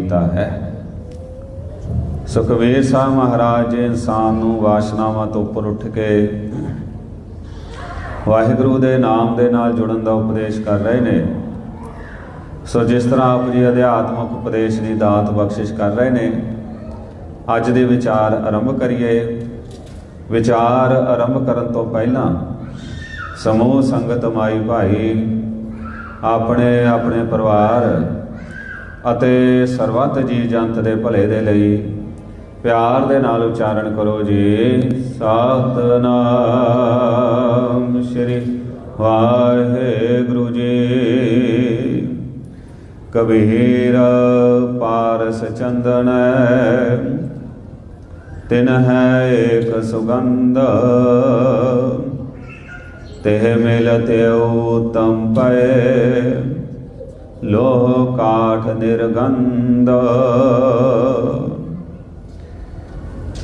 ਕੀਤਾ ਹੈ। ਸੁਖਵੀਰ ਸਾਹਿਬ ਮਹਾਰਾਜ ਜੀ ਇਨਸਾਨ ਨੂੰ ਵਾਸ਼ਨਾਵਾਂ ਤੋਂ ਉੱਪਰ ਉੱਠ ਕੇ ਵਾਹਿਗੁਰੂ ਦੇ ਨਾਮ ਦੇ ਨਾਲ ਜੁੜਨ ਦਾ ਉਪਦੇਸ਼ ਕਰ ਰਹੇ ਨੇ। ਸੋ ਜਿਸ ਤਰ੍ਹਾਂ ਆਪ ਜੀ ਅਧਿਆਤਮਕ ਉਪਦੇਸ਼ ਦੀ ਦਾਤ ਬਖਸ਼ਿਸ਼ ਕਰ ਰਹੇ ਨੇ, ਅੱਜ ਦੇ ਵਿਚਾਰ ਆਰੰਭ ਕਰੀਏ। ਵਿਚਾਰ ਆਰੰਭ ਕਰਨ ਤੋਂ ਪਹਿਲਾਂ ਸਮੂਹ ਸੰਗਤ ਮਾਈ ਭਾਈ ਆਪਣੇ ਆਪਣੇ ਪਰਿਵਾਰ ਅਤੇ ਸਰਬੱਤ ਜੀ ਜੰਤ ਦੇ ਭਲੇ ਦੇ ਲਈ ਪਿਆਰ ਦੇ ਨਾਲ ਉਚਾਰਨ ਕਰੋ ਜੀ। ਸਤਨਾਮ ਸ੍ਰੀ ਵਾਹਿਗੁਰੂ ਜੀ। ਕਬੀਰ ਪਾਰਸ ਚੰਦਨ ਤਿਨ ਹੈ ਏਕ ਸੁਗੰਧ। ਤਿਹ ਮਿਲਤੇ ਉਤਮ ਪਏ ਲੋ ਕਾਠ ਨਿਰਗੰਧ।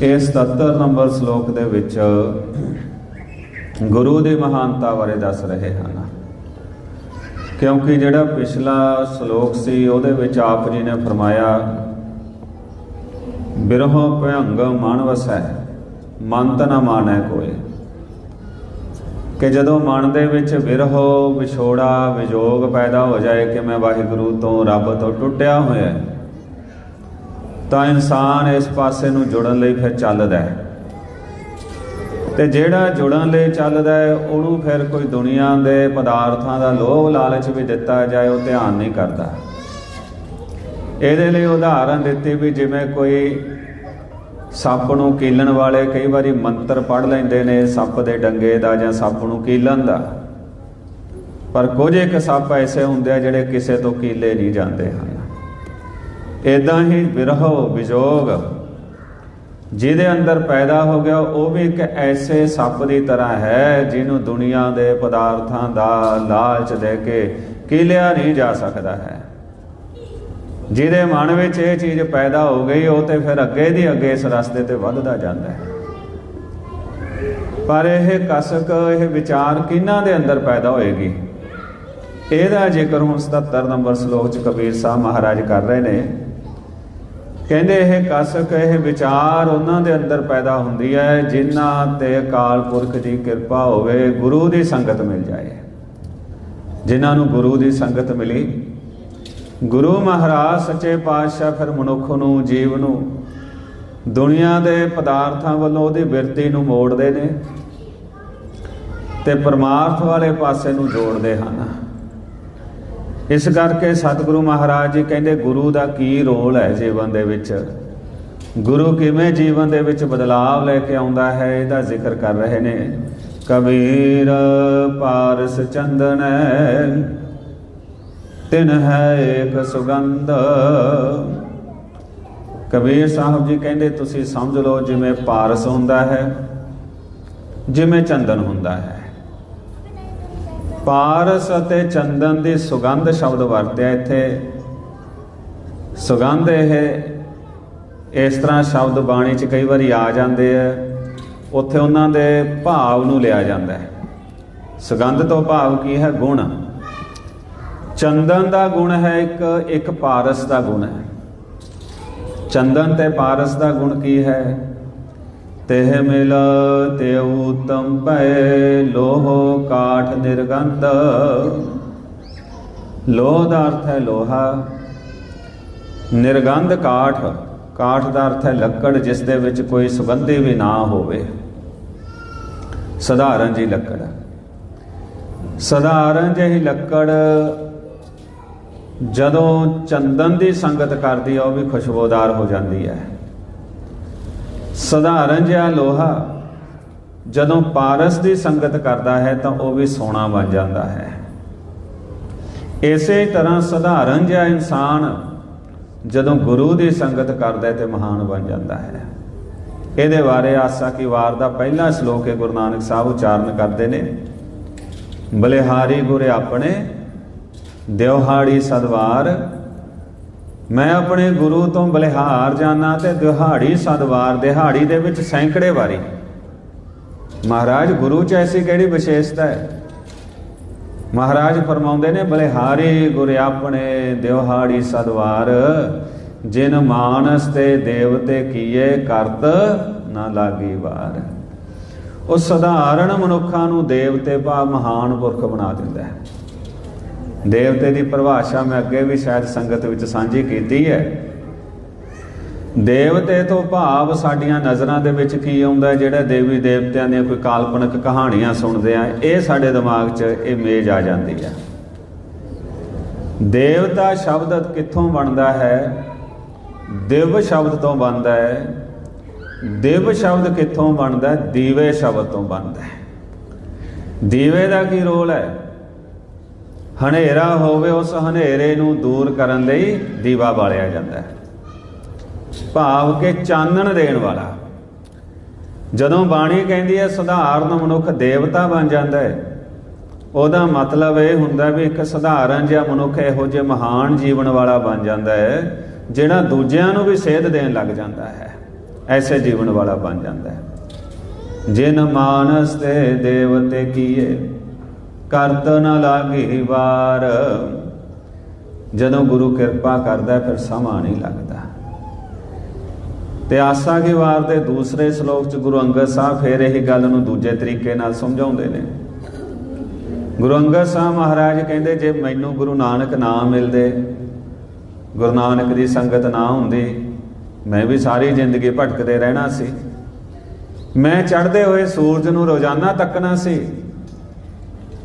ਇਹ 77 ਨੰਬਰ ਸ਼ਲੋਕ ਦੇ ਵਿੱਚ ਗੁਰੂ ਦੀ ਮਹਾਨਤਾ ਬਾਰੇ ਦੱਸ ਰਹੇ ਹਨ। ਕਿਉਂਕਿ ਜਿਹੜਾ ਪਿਛਲਾ ਸ਼ਲੋਕ ਸੀ, ਉਹਦੇ ਵਿੱਚ ਆਪ ਜੀ ਨੇ ਫਰਮਾਇਆ, ਬਿਰਹੋ ਭਯੰਗ ਮਨ ਵਸੈ ਮਨ ਤ ਨ ਮਾਨੈ ਕੋਏ ਕਿ ਜਦੋਂ ਮਨ ਦੇ ਵਿੱਚ ਵਿਰਹੋ ਵਿਛੋੜਾ ਵਿਜੋਗ ਪੈਦਾ ਹੋ ਜਾਏ ਕਿ ਮੈਂ ਵਾਹਿਗੁਰੂ ਤੋਂ ਰੱਬ ਤੋਂ ਟੁੱਟਿਆ ਹੋਇਆ ਤਾਂ ਇਨਸਾਨ ਇਸ ਪਾਸੇ ਨੂੰ ਜੁੜਨ ਲਈ ਫਿਰ ਚੱਲਦਾ ਹੈ। ਤੇ ਜਿਹੜਾ ਜੁੜਨ ਲਈ ਚੱਲਦਾ ਹੈ, ਉਹਨੂੰ ਫਿਰ ਕੋਈ ਦੁਨੀਆ ਦੇ ਪਦਾਰਥਾਂ ਦਾ ਲੋਭ ਲਾਲਚ ਵੀ ਦਿੱਤਾ ਜਾਏ, ਉਹ ਧਿਆਨ ਨਹੀਂ ਕਰਦਾ। ਇਹਦੇ ਲਈ ਉਦਾਹਰਨ ਦਿੱਤੀ ਵੀ ਜਿਵੇਂ ਕੋਈ ਸੱਪ ਨੂੰ ਕੀਲਣ ਵਾਲੇ ਕਈ ਵਾਰੀ ਮੰਤਰ ਪੜ ਲੈਂਦੇ ਨੇ, ਸੱਪ ਦੇ ਡੰਗੇ ਦਾ ਜਾਂ ਸੱਪ ਨੂੰ ਕੀਲਣ ਦਾ। ਪਰ ਕੁਝ ਇੱਕ ਸੱਪ ਐਸੇ ਹੁੰਦੇ ਆ ਜਿਹੜੇ ਕਿਸੇ ਤੋਂ ਕੀਲੇ ਨਹੀਂ ਜਾਂਦੇ ਹਨ। ਇਦਾਂ ਹੀ ਵਿਰਹੋ ਵਿਜੋਗ। ਜਿਹਦੇ ਅੰਦਰ ਪੈਦਾ ਹੋ ਗਿਆ, ਉਹ ਵੀ ਇੱਕ ਐਸੇ ਸੱਪ ਦੀ ਤਰ੍ਹਾਂ ਹੈ, ਜਿਹਨੂੰ ਦੁਨੀਆ ਦੇ ਪਦਾਰਥਾਂ ਦਾ ਲਾਲਚ ਦੇ ਕੇ ਕੀਲਿਆ ਨਹੀਂ ਜਾ ਸਕਦਾ ਹੈ। ਜਿਹਦੇ ਮਨ ਵਿੱਚ ਇਹ ਚੀਜ਼ ਪੈਦਾ ਹੋ ਗਈ, ਉਹ ਤੇ ਫਿਰ ਅੱਗੇ ਦੀ ਅੱਗੇ ਇਸ ਰਸਤੇ ਤੇ ਵੱਧਦਾ ਜਾਂਦਾ ਹੈ। ਪਰ ਇਹ ਕਸਕ, ਇਹ ਵਿਚਾਰ ਕਿਹਨਾਂ ਦੇ ਅੰਦਰ ਪੈਦਾ ਹੋਏਗੀ? ਇਹਦਾ ਜ਼ਿਕਰ ਹੁਣ 77 ਨੰਬਰ ਸ਼ਲੋਕ ਚ ਕਬੀਰ ਸਾਹਿਬ ਮਹਾਰਾਜ ਕਰ ਰਹੇ ਨੇ। ਕਹਿੰਦੇ ਇਹ ਕਸਕ, ਇਹ ਵਿਚਾਰ ਉਹਨਾਂ ਦੇ ਅੰਦਰ ਪੈਦਾ ਹੁੰਦੀ ਹੈ, ਜਿਨ੍ਹਾਂ ਤੇ ਅਕਾਲ ਪੁਰਖ ਦੀ ਕਿਰਪਾ ਹੋਵੇ, ਗੁਰੂ ਦੀ ਸੰਗਤ ਮਿਲ ਜਾਏ। ਜਿਨ੍ਹਾਂ ਨੂੰ ਗੁਰੂ ਦੀ ਸੰਗਤ ਮਿਲੀ ਗੁਰੂ ਮਹਾਰਾਜ ਸੱਚੇ ਪਾਤਸ਼ਾਹ ਫਿਰ ਮਨੁੱਖ ਨੂੰ, ਜੀਵ ਨੂੰ ਦੁਨੀਆ ਦੇ ਪਦਾਰਥਾਂ ਵੱਲੋਂ ਉਹਦੀ ਬਿਰਤੀ ਨੂੰ ਮੋੜਦੇ ਨੇ ਤੇ ਪਰਮਾਰਥ ਵਾਲੇ ਪਾਸੇ ਨੂੰ ਜੋੜਦੇ ਹਨ। ਇਸ ਕਰਕੇ ਸਤਿਗੁਰੂ ਮਹਾਰਾਜ ਜੀ ਕਹਿੰਦੇ, ਗੁਰੂ ਦਾ ਕੀ ਰੋਲ ਹੈ ਜੀਵਨ ਦੇ ਵਿੱਚ? ਗੁਰੂ ਕਿਵੇਂ ਜੀਵਨ ਦੇ ਵਿੱਚ ਬਦਲਾਵ ਲੈ ਕੇ ਆਉਂਦਾ ਹੈ, ਇਹਦਾ ਜ਼ਿਕਰ ਕਰ ਰਹੇ ਨੇ। ਕਬੀਰ, ਪਾਰਸ ਚੰਦਨ ਤਿਨ ਹੈ ਇੱਕ ਸੁਗੰਧ। ਕਬੀਰ ਸਾਹਿਬ ਜੀ ਕਹਿੰਦੇ, ਤੁਸੀਂ ਸਮਝ ਲਓ ਜਿਵੇਂ ਪਾਰਸ ਹੁੰਦਾ ਹੈ, ਜਿਵੇਂ ਚੰਦਨ ਹੁੰਦਾ ਹੈ। ਪਾਰਸ ਅਤੇ ਚੰਦਨ ਦੀ ਸੁਗੰਧ ਸ਼ਬਦ ਵਰਤਿਆ ਇੱਥੇ। ਸੁਗੰਧ ਇਹ, ਇਸ ਤਰ੍ਹਾਂ ਸ਼ਬਦ ਬਾਣੀ 'ਚ ਕਈ ਵਾਰੀ ਆ ਜਾਂਦੇ ਆ। ਉੱਥੇ ਉਹਨਾਂ ਦੇ ਭਾਵ ਨੂੰ ਲਿਆ ਜਾਂਦਾ ਹੈ। ਸੁਗੰਧ ਤੋਂ ਭਾਵ ਕੀ ਹੈ? ਗੁਣ। ਚੰਦਨ ਦਾ ਗੁਣ ਹੈ ਇੱਕ ਇੱਕ ਪਾਰਸ ਦਾ ਗੁਣ ਹੈ। ਚੰਦਨ ਤੇ ਪਾਰਸ ਦਾ ਗੁਣ ਕੀ ਹੈ? ਤੇਹ ਮਿਲ ਤੇ ਉਤਮ ਭੈ, ਲੋਹ ਕਾਠ ਨਿਰਗੰਧ। ਲੋਹ ਦਾ ਅਰਥ ਹੈ ਲੋਹਾ। ਨਿਰਗੰਧ ਕਾਠ ਕਾਠ ਦਾ ਅਰਥ ਹੈ ਲੱਕੜ, ਜਿਸ ਦੇ ਵਿੱਚ ਕੋਈ ਸੁਗੰਧੀ ਵੀ ਨਾ ਹੋਵੇ। ਸਧਾਰਨ ਜੀ ਲੱਕੜ। ਸਧਾਰਨ ਜਿਹੀ ਲੱਕੜ ਜਦੋਂ ਚੰਦਨ ਦੀ ਸੰਗਤ ਕਰਦੀ ਆ, ਉਹ ਵੀ ਖੁਸ਼ਬੂਦਾਰ ਹੋ ਜਾਂਦੀ ਹੈ। ਸਧਾਰਨ ਜਿਹਾ ਲੋਹਾ, ਜਦੋਂ ਪਾਰਸ ਦੀ ਸੰਗਤ ਕਰਦਾ ਹੈ, ਤਾਂ ਉਹ ਵੀ ਸੋਨਾ ਬਣ ਜਾਂਦਾ ਹੈ। ਇਸੇ ਤਰ੍ਹਾਂ ਸਧਾਰਨ ਜਿਹਾ ਇਨਸਾਨ, ਜਦੋਂ ਗੁਰੂ ਦੀ ਸੰਗਤ ਕਰਦਾ ਹੈ, ਤੇ ਮਹਾਨ ਬਣ ਜਾਂਦਾ ਹੈ। ਇਹਦੇ ਬਾਰੇ ਆਸਾ ਕੀ ਵਾਰ ਦਾ ਪਹਿਲਾ ਸ਼ਲੋਕ ਹੈ, ਗੁਰੂ ਨਾਨਕ ਸਾਹਿਬ ਉਚਾਰਨ ਕਰਦੇ ਨੇ, ਬਲਿਹਾਰੀ ਗੁਰੇ ਆਪਣੇ ਦਿਵਹਾੜੀ ਸਦਵਾਰ। ਮੈਂ ਆਪਣੇ ਗੁਰੂ ਤੋਂ ਬਲਿਹਾਰ ਜਾਣਾ ਤੇ ਦਿਹਾੜੀ ਸਦਵਾਰ, ਦਿਹਾੜੀ ਦੇ ਵਿੱਚ ਸੈਂਕੜੇ ਵਾਰੀ। ਮਹਾਰਾਜ, ਗੁਰੂ ਚ ਐਸੀ ਕਿਹੜੀ ਵਿਸ਼ੇਸ਼ਤਾ ਹੈ? ਮਹਾਰਾਜ ਫਰਮਾਉਂਦੇ ਨੇ, ਬਲਿਹਾਰੀ ਗੁਰ ਆਪਣੇ ਦਿਵਹਾੜੀ ਸਦਵਾਰ, ਜਿਨ ਮਾਨਸ ਤੇ ਦੇਵਤੇ ਕੀਏ ਕਰਤ ਨਾ ਲਾਗੀ ਵਾਰ। ਉਹ ਸਧਾਰਨ ਮਨੁੱਖਾਂ ਨੂੰ ਦੇਵਤੇ ਭਾ ਮਹਾਨ ਪੁਰਖ ਬਣਾ ਦਿੰਦਾ ਹੈ। ਦੇਵਤੇ ਦੀ ਪਰਿਭਾਸ਼ਾ ਮੈਂ ਅੱਗੇ ਵੀ ਸ਼ਾਇਦ ਸੰਗਤ ਵਿੱਚ ਸਾਂਝੀ ਕੀਤੀ ਹੈ। ਦੇਵਤੇ ਤੋਂ ਭਾਵ ਸਾਡੀਆਂ ਨਜ਼ਰਾਂ ਦੇ ਵਿੱਚ ਕੀ ਆਉਂਦਾ ਜਿਹੜਾ ਦੇਵੀ ਦੇਵਤਿਆਂ ਦੀਆਂ ਕੋਈ ਕਾਲਪਨਿਕ ਕਹਾਣੀਆਂ ਸੁਣਦੇ ਆ, ਇਹ ਸਾਡੇ ਦਿਮਾਗ 'ਚ ਇਮੇਜ ਆ ਜਾਂਦੀ ਹੈ ਦੇਵਤਾ ਸ਼ਬਦ ਕਿੱਥੋਂ ਬਣਦਾ ਹੈ? ਦਿਵ ਸ਼ਬਦ ਤੋਂ ਬਣਦਾ ਹੈ। ਦਿਵ ਸ਼ਬਦ ਕਿੱਥੋਂ ਬਣਦਾ ਦੀਵੇ ਸ਼ਬਦ ਤੋਂ ਬਣਦਾ ਹੈ। ਦੀਵੇ ਦਾ ਕੀ ਰੋਲ ਹੈ? ਹਨੇਰਾ ਹੋਵੇ, ਉਸ ਹਨੇਰੇ ਨੂੰ ਦੂਰ ਕਰਨ ਲਈ ਦੀਵਾ ਬਾਲਿਆ ਜਾਂਦਾ ਹੈ। ਭਾਵ ਕਿ ਚਾਨਣ ਦੇਣ ਵਾਲਾ। ਜਦੋਂ ਬਾਣੀ ਕਹਿੰਦੀ ਹੈ, ਸਧਾਰਨ ਮਨੁੱਖ ਦੇਵਤਾ ਬਣ ਜਾਂਦਾ ਹੈ। ਉਹਦਾ ਮਤਲਬ ਇਹ ਹੁੰਦਾ ਵੀ ਇੱਕ ਸਧਾਰਨ ਜਿਹਾ ਮਨੁੱਖ ਇਹੋ ਜਿਹਾ ਮਹਾਨ ਜੀਵਨ ਵਾਲਾ ਬਣ ਜਾਂਦਾ ਹੈ ਜਿਹੜਾ ਦੂਜਿਆਂ ਨੂੰ ਵੀ ਸੇਧ ਦੇਣ ਲੱਗ ਜਾਂਦਾ ਹੈ। ਐਸੇ ਜੀਵਨ ਵਾਲਾ ਬਣ ਜਾਂਦਾ ਹੈ। ਜਿਨ ਮਾਨਸ ਤੇ ਦੇਵਤੇ ਕੀਏ ਕਰਤ ਨ ਲਾਗੀ ਵਾਰ। ਜਦੋਂ ਗੁਰੂ ਕਿਰਪਾ ਕਰਦਾ ਫਿਰ ਸਮਾਂ ਨਹੀਂ ਲੱਗਦਾ। ਤੇ ਆਸਾ ਕੀ ਵਾਰ ਦੇ ਦੂਸਰੇ ਸ਼ਲੋਕ ਚ ਗੁਰੂ ਅੰਗਦ ਸਾਹਿਬ ਫੇਰ ਇਹ ਗੱਲ ਨੂੰ ਦੂਜੇ ਤਰੀਕੇ ਨਾਲ ਸਮਝਾਉਂਦੇ ਨੇ। ਗੁਰੂ ਅੰਗਦ ਸਾਹਿਬ ਮਹਾਰਾਜ ਕਹਿੰਦੇ, ਜੇ ਮੈਨੂੰ ਗੁਰੂ ਨਾਨਕ ਨਾ ਮਿਲਦੇ, ਗੁਰੂ ਨਾਨਕ ਦੀ ਸੰਗਤ ਨਾ ਹੁੰਦੀ, ਮੈਂ ਵੀ ਸਾਰੀ ਜ਼ਿੰਦਗੀ ਭਟਕਦੇ ਰਹਿਣਾ ਸੀ। ਮੈਂ ਚੜ੍ਹਦੇ ਹੋਏ ਸੂਰਜ ਨੂੰ ਰੋਜ਼ਾਨਾ ਤੱਕਣਾ ਸੀ।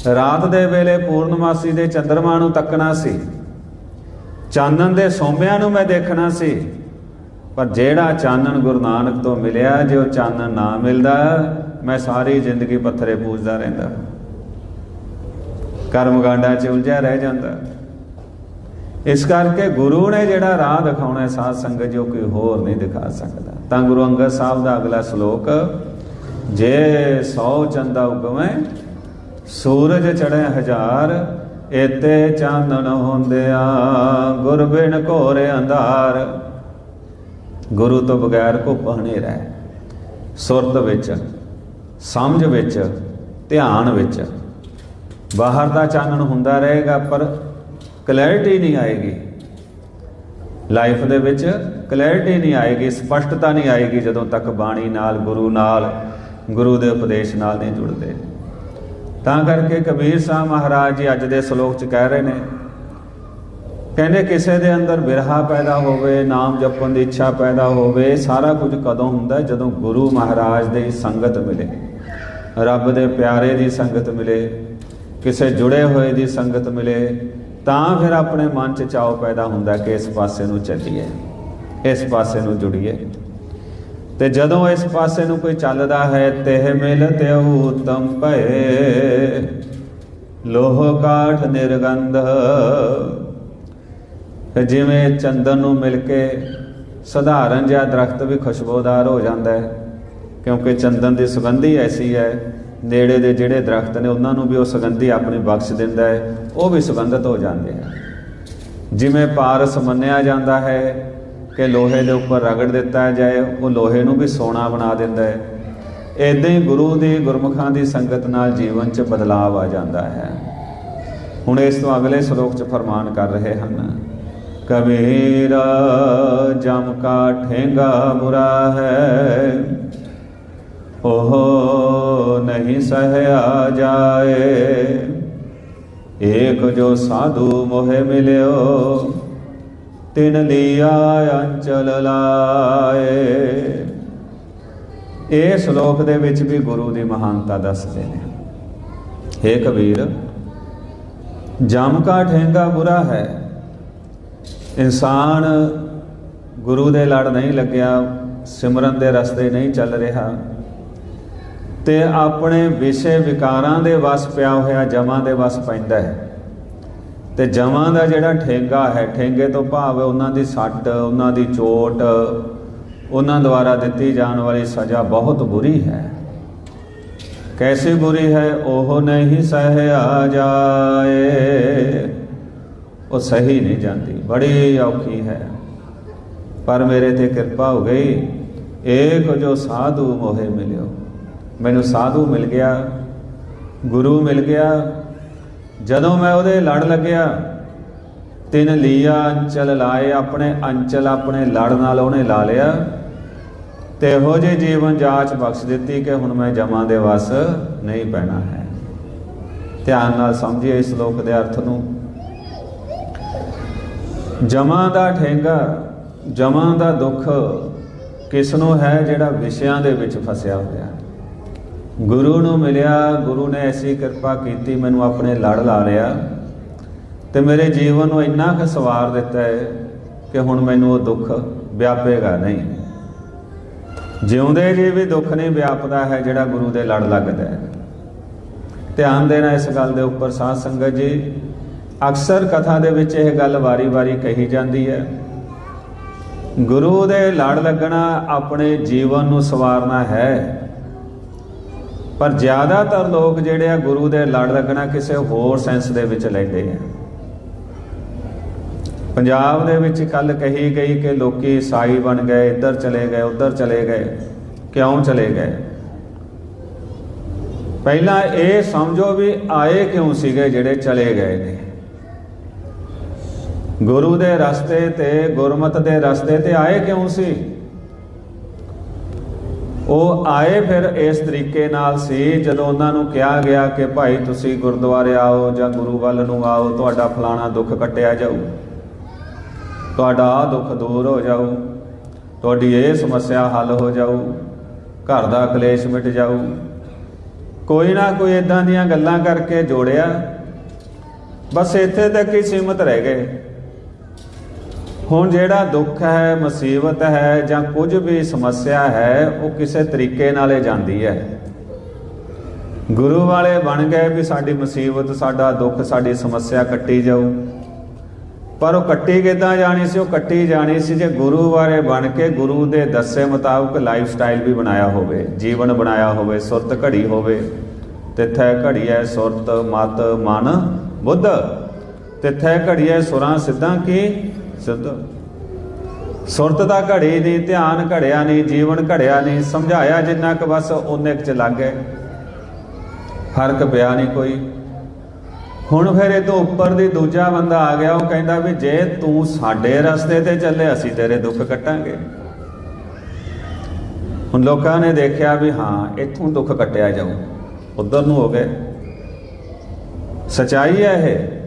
ਰਾਤ ਦੇ ਵੇਲੇ ਪੂਰਨਮਾਸੀ ਦੇ ਚੰ드ਰਮਾ ਨੂੰ ਤੱਕਣਾ ਸੀ। ਚਾਨਣ ਦੇ ਸੋਮਿਆਂ ਨੂੰ ਮੈਂ ਦੇਖਣਾ ਸੀ। ਪਰ ਜਿਹੜਾ ਚਾਨਣ ਗੁਰੂ ਨਾਨਕ ਤੋਂ ਮਿਲਿਆ, ਜੇ ਉਹ ਚਾਨਣ ਨਾ ਮਿਲਦਾ, ਮੈਂ ਸਾਰੀ ਜ਼ਿੰਦਗੀ ਪੱਥਰੇ ਪੂਜਦਾ ਰਹਿੰਦਾ। ਕਰਮ ਗਾਂਡਾਂ 'ਚ ਉਲਝਿਆ ਰਹਿ ਜਾਂਦਾ। ਇਸ ਕਰਕੇ ਗੁਰੂ ਨੇ ਜਿਹੜਾ ਰਾਹ ਦਿਖਾਉਣਾ ਹੈ, ਸਾਧ ਸੰਗਤ ਜੋ ਕੋਈ ਹੋਰ ਨਹੀਂ ਦਿਖਾ ਸਕਦਾ। ਤਾਂ ਗੁਰੂ ਅੰਗਦ ਸਾਹਿਬ ਦਾ ਅਗਲਾ ਸ਼ਲੋਕ, ਜੇ 100 ਚੰਦਾ ਉਗਵੇਂ ਸੂਰਜ ਚੜ੍ਹੇ ਹਜ਼ਾਰ ਏਤੇ ਚਾਨਣ ਹੁੰਦਿਆ ਗੁਰ ਬਿਨ ਘੋਰੇ ਅੰਧਾਰ। ਗੁਰੂ ਤੋਂ ਬਗੈਰ ਘੁੱਪ ਹਨੇਰਾ ਹੈ। ਸੁਰਤ ਵਿੱਚ, ਸਮਝ ਵਿੱਚ, ਧਿਆਨ ਵਿੱਚ। ਬਾਹਰ ਦਾ ਚਾਨਣ ਹੁੰਦਾ ਰਹੇਗਾ, ਪਰ ਕਲੈਰਿਟੀ ਨਹੀਂ ਆਏਗੀ। ਲਾਈਫ ਦੇ ਵਿੱਚ ਕਲੈਰਿਟੀ ਨਹੀਂ ਆਏਗੀ, ਸਪਸ਼ਟਤਾ ਨਹੀਂ ਆਏਗੀ ਜਦੋਂ ਤੱਕ ਬਾਣੀ ਨਾਲ, ਗੁਰੂ ਨਾਲ, ਗੁਰੂ ਦੇ ਉਪਦੇਸ਼ ਨਾਲ ਨਹੀਂ ਜੁੜਦੇ। ਤਾਂ ਕਰਕੇ ਕਬੀਰ ਸਾਹਿਬ ਮਹਾਰਾਜ ਜੀ ਅੱਜ ਦੇ ਸ਼ਲੋਕ 'ਚ ਕਹਿ ਰਹੇ ਨੇ, ਕਹਿੰਦੇ ਕਿਸੇ ਦੇ ਅੰਦਰ ਬਿਰਹਾ ਪੈਦਾ ਹੋਵੇ, ਨਾਮ ਜਪਣ ਦੀ ਇੱਛਾ ਪੈਦਾ ਹੋਵੇ, ਸਾਰਾ ਕੁਝ ਕਦੋਂ ਹੁੰਦਾ? ਜਦੋਂ ਗੁਰੂ ਮਹਾਰਾਜ ਦੀ ਸੰਗਤ ਮਿਲੇ। ਰੱਬ ਦੇ ਪਿਆਰੇ ਦੀ ਸੰਗਤ ਮਿਲੇ, ਕਿਸੇ ਜੁੜੇ ਹੋਏ ਦੀ ਸੰਗਤ ਮਿਲੇ, ਤਾਂ ਫਿਰ ਆਪਣੇ ਮਨ 'ਚ ਚਾਅ ਪੈਦਾ ਹੁੰਦਾ ਕਿ ਇਸ ਪਾਸੇ ਨੂੰ ਚੱਲੀਏ, ਇਸ ਪਾਸੇ ਨੂੰ ਜੁੜੀਏ। ਤੇ ਜਦੋਂ ਇਸ ਪਾਸੇ ਨੂੰ ਕੋਈ ਚੱਲਦਾ ਹੈ, ਤਿਹ ਮਿਲ ਤਿਉ ਉਤਮ ਭਏ। ਲੋਹ ਕਾਠ ਨਿਰਗੰਧ। ਜਿਵੇਂ ਚੰਦਨ ਨੂੰ ਮਿਲ ਕੇ ਸਧਾਰਨ ਜਿਹਾ ਦਰਖਤ ਵੀ ਖੁਸ਼ਬੂਦਾਰ ਹੋ ਜਾਂਦਾ ਹੈ, ਕਿਉਂਕਿ ਚੰਦਨ ਦੀ ਸੁਗੰਧੀ ਐਸੀ ਹੈ, ਨੇੜੇ ਦੇ ਜਿਹੜੇ ਦਰਖਤ ਨੇ ਉਹਨਾਂ ਨੂੰ ਵੀ ਉਹ ਸੁਗੰਧੀ ਆਪਣੀ ਬਖਸ਼ ਦਿੰਦਾ ਹੈ, ਉਹ ਵੀ ਸੁਗੰਧਿਤ ਹੋ ਜਾਂਦੇ ਆ ਜਿਵੇਂ ਪਾਰਸ ਮੰਨਿਆ ਜਾਂਦਾ ਹੈ ਕਿ ਲੋਹੇ ਦੇ ਉੱਪਰ ਰਗੜ ਦਿੱਤਾ ਜਾਏ, ਉਹ ਲੋਹੇ ਨੂੰ ਵੀ ਸੋਨਾ ਬਣਾ ਦਿੰਦਾ ਹੈ। ਇਦਾਂ ਹੀ ਗੁਰੂ ਦੀ, ਗੁਰਮੁਖਾਂ ਦੀ ਸੰਗਤ ਨਾਲ ਜੀਵਨ 'ਚ ਬਦਲਾਅ ਆ ਜਾਂਦਾ ਹੈ। ਹੁਣ ਇਸ ਤੋਂ ਅਗਲੇ ਸ਼ਲੋਕ 'ਚ ਫਰਮਾਨ ਕਰ ਰਹੇ ਹਨ, ਕਬੀਰਾ ਜਮ ਕਾ ਠੇਂਗਾ ਬੁਰਾ ਹੈ, ਉਹ ਨਹੀਂ ਸਹਿਆ ਜਾਏ। ਏਕ ਜੋ ਸਾਧੂ ਮੋਹਿ ਮਿਲਿਓ ਤਿਨ ਲਿਆ ਅੰਚਲ ਲਾਏ। ਇਹ ਸ਼ਲੋਕ ਦੇ ਵਿੱਚ ਵੀ ਗੁਰੂ ਦੀ ਮਹਾਨਤਾ ਦੱਸਦੇ ਨੇ। ਹੇ ਕਬੀਰ, ਜਮ ਕਾ ਠੇਂਗਾ ਬੁਰਾ ਹੈ। ਇਨਸਾਨ ਗੁਰੂ ਦੇ ਲੜ ਨਹੀਂ ਲੱਗਿਆ, ਸਿਮਰਨ ਦੇ ਰਸਤੇ ਨਹੀਂ ਚੱਲ ਰਿਹਾ। ਤੇ ਆਪਣੇ ਵਿਸ਼ੇ ਵਿਕਾਰਾਂ ਦੇ ਵਸ ਪਿਆ ਹੋਇਆ, ਜਮਾਂ ਦੇ ਵਸ ਪੈਂਦਾ ਹੈ। ਤੇ ਜਮਾਂ ਦਾ ਜਿਹੜਾ ਠੇਂਗਾ ਹੈ, ਠੇਂਗੇ ਤੋਂ ਭਾਵ ਉਹਨਾਂ ਦੀ ਸੱਟ, ਉਹਨਾਂ ਦੀ ਚੋਟ, ਉਹਨਾਂ ਦੁਆਰਾ ਦਿੱਤੀ ਜਾਣ ਵਾਲੀ ਸਜ਼ਾ ਬਹੁਤ ਬੁਰੀ ਹੈ। ਕੈਸੀ ਬੁਰੀ ਹੈ? ਉਹ ਨਹੀਂ ਸਹਿਆ ਜਾਏ। ਉਹ ਸਹੀ ਨਹੀਂ ਜਾਂਦੀ। ਬੜੀ ਔਖੀ ਹੈ। ਪਰ ਮੇਰੇ ਤੇ ਕਿਰਪਾ ਹੋ ਗਈ। ਏਕ ਜੋ ਸਾਧੂ ਮੋਹੇ ਮਿਲਿਓ। ਮੈਨੂੰ ਸਾਧੂ ਮਿਲ ਗਿਆ, ਗੁਰੂ ਮਿਲ ਗਿਆ ਜਦੋਂ ਮੈਂ ਉਹਦੇ ਲੜ ਲੱਗਿਆ, ਤਿੰਨ ਲੀਆ ਅੰਚਲ ਲਾਏ, ਆਪਣੇ ਅੰਚਲ ਆਪਣੇ ਲੜ ਨਾਲ ਉਹਨੇ ਲਾ ਲਿਆ। ਤੇ ਇਹੋ ਜਿਹੇ ਜੀਵਨ ਜਾਚ ਬਖਸ਼ ਦਿੱਤੀ ਕਿ ਹੁਣ ਮੈਂ ਜਮਾਂ ਦੇ ਵਸ ਨਹੀਂ ਪੈਣਾ ਹੈ। ਧਿਆਨ ਨਾਲ ਸਮਝੀਏ ਇਸ ਲੋਕ ਦੇ ਅਰਥ ਨੂੰ। ਜਮਾਂ ਦਾ ਠੇਂਗਾ, ਜਮਾਂ ਦਾ ਦੁੱਖ ਕਿਸ ਨੂੰ ਹੈ ਜਿਹੜਾ ਵਿਸ਼ਿਆਂ ਦੇ ਵਿੱਚ ਫਸਿਆ ਹੋਇਆ? ਗੁਰੂ ਨੂੰ ਮਿਲਿਆ, ਗੁਰੂ ਨੇ ਐਸੀ ਕਿਰਪਾ ਕੀਤੀ, ਮੈਨੂੰ ਆਪਣੇ ਲੜ ਲਾ ਲਿਆ ਤੇ ਮੇਰੇ ਜੀਵਨ ਨੂੰ ਇੰਨਾ ਕੁ ਸਵਾਰ ਦਿੱਤਾ ਹੈ ਕਿ ਹੁਣ ਮੈਨੂੰ ਉਹ ਦੁੱਖ ਵਿਆਪੇਗਾ ਨਹੀਂ। ਜਿਉਂਦੇ ਜੀ ਵੀ ਦੁੱਖ ਨਹੀਂ ਵਿਆਪਦਾ ਹੈ ਜਿਹੜਾ ਗੁਰੂ ਦੇ ਲੜ ਲੱਗਦਾ ਹੈ। ਧਿਆਨ ਦੇਣਾ ਇਸ ਗੱਲ ਦੇ ਉੱਪਰ ਸਾਧ ਸੰਗਤ ਜੀ, ਅਕਸਰ ਕਥਾ ਦੇ ਵਿੱਚ ਇਹ ਗੱਲ ਵਾਰੀ-ਵਾਰੀ ਕਹੀ ਜਾਂਦੀ ਹੈ। ਗੁਰੂ ਦੇ ਲੜ ਲੱਗਣਾ ਆਪਣੇ ਜੀਵਨ ਨੂੰ ਸਵਾਰਨਾ ਹੈ। ਪਰ ਜ਼ਿਆਦਾਤਰ ਲੋਕ ਜਿਹੜੇ ਆ ਗੁਰੂ ਦੇ ਲੜ ਲੱਗਣਾ ਕਿਸੇ ਹੋਰ ਸੈਂਸ ਦੇ ਵਿੱਚ ਲੈਂਦੇ ਆ। ਪੰਜਾਬ ਦੇ ਵਿੱਚ ਕੱਲ ਕਹੀ ਗਈ ਕਿ ਲੋਕੀ ਈਸਾਈ ਬਣ ਗਏ, ਇੱਧਰ ਚਲੇ ਗਏ, ਉੱਧਰ ਚਲੇ ਗਏ, ਕਿਉਂ ਚਲੇ ਗਏ? ਪਹਿਲਾਂ ਇਹ ਸਮਝੋ ਵੀ ਆਏ ਕਿਉਂ ਸੀਗੇ ਜਿਹੜੇ ਚਲੇ ਗਏ ਨੇ। ਗੁਰੂ ਦੇ ਰਸਤੇ ਤੇ, ਗੁਰਮਤ ਦੇ ਰਸਤੇ ਤੇ ਆਏ ਕਿਉਂ ਸੀ? ਉਹ ਆਏ ਫਿਰ ਇਸ ਤਰੀਕੇ ਨਾਲ ਸੀ ਜਦੋਂ ਉਹਨਾਂ ਨੂੰ ਕਿਹਾ ਗਿਆ ਕਿ ਭਾਈ ਤੁਸੀਂ ਗੁਰਦੁਆਰੇ ਆਓ ਜਾਂ ਗੁਰੂ ਵੱਲ ਨੂੰ ਆਓ, ਤੁਹਾਡਾ ਫਲਾਣਾ ਦੁੱਖ ਕੱਟਿਆ ਜਾਊ। ਤੁਹਾਡਾ ਆਹ ਦੁੱਖ ਦੂਰ ਹੋ ਜਾਊ। ਤੁਹਾਡੀ ਇਹ ਸਮੱਸਿਆ ਹੱਲ ਹੋ ਜਾਊ। ਘਰ ਦਾ ਕਲੇਸ਼ ਮਿਟ ਜਾਊ। ਕੋਈ ਨਾ ਕੋਈ ਇਦਾਂ ਦੀਆਂ ਗੱਲਾਂ ਕਰਕੇ ਜੋੜਿਆ। ਬਸ ਇੱਥੇ ਤੱਕ ਹੀ ਸੀਮਤ ਰਹਿ ਗਏ। ਹੁਣ ਜਿਹੜਾ ਦੁੱਖ ਹੈ, ਮੁਸੀਬਤ ਹੈ ਜਾਂ ਕੁਝ ਵੀ ਸਮੱਸਿਆ ਹੈ, ਉਹ ਕਿਸੇ ਤਰੀਕੇ ਨਾਲ ਜਾਂਦੀ ਹੈ। ਗੁਰੂ ਵਾਲੇ ਬਣ ਗਏ ਵੀ ਸਾਡੀ ਮੁਸੀਬਤ, ਸਾਡਾ ਦੁੱਖ, ਸਾਡੀ ਸਮੱਸਿਆ ਕੱਟੀ ਜਾਊ। ਪਰ ਉਹ ਕੱਟੀ ਕਿੱਦਾਂ ਜਾਣੀ ਸੀ? ਉਹ ਕੱਟੀ ਜਾਣੀ ਸੀ ਜੇ ਗੁਰੂ ਵਾਲੇ ਬਣ ਕੇ ਗੁਰੂ ਦੇ ਦੱਸੇ ਮੁਤਾਬਕ ਲਾਈਫ ਸਟਾਈਲ ਵੀ ਬਣਾਇਆ ਹੋਵੇ, ਜੀਵਨ ਬਣਾਇਆ ਹੋਵੇ, ਸੁਰਤ ਘੜੀ ਹੋਵੇ। ਤਿੱਥੈ ਘੜੀਐ ਸੁਰਤ ਮਤ ਮਨ ਬੁੱਧ। ਤਿੱਥੈ ਘੜੀਐ ਸੁਰਾਂ ਸਿੱਧਾਂ ਕੀ? ਸਿੱਧ। ਸੁਰਤ ਦਾ ਘੜੀ ਨਹੀਂ ਧਿਆਨ ਘੜਿਆ ਨਹੀਂ ਜੀਵਨ ਘੜਿਆ ਨਹੀਂ ਸਮਝਾਇਆ ਜਿੰਨਾ ਕੁ ਬਸ ਉਹਨੇ ਕੁ ਚ ਲੱਗ ਫ਼ਰਕ ਪਿਆ ਨਹੀਂ ਕੋਈ। ਹੁਣ ਫਿਰ ਇਹ ਤੋਂ ਉੱਪਰ ਦੀ ਦੂਜਾ ਬੰਦਾ ਆ ਗਿਆ, ਉਹ ਕਹਿੰਦਾ ਵੀ ਜੇ ਤੂੰ ਸਾਡੇ ਰਸਤੇ ਤੇ ਚੱਲੇ, ਅਸੀਂ ਤੇਰੇ ਦੁੱਖ ਕੱਟਾਂਗੇ। ਹੁਣ ਲੋਕਾਂ ਨੇ ਦੇਖਿਆ ਵੀ ਹਾਂ, ਇੱਥੋਂ ਦੁੱਖ ਕੱਟਿਆ ਜਾਊ। ਉਧਰ ਨੂੰ ਹੋ ਗਏ। ਸਚਾਈ ਹੈ ਇਹ।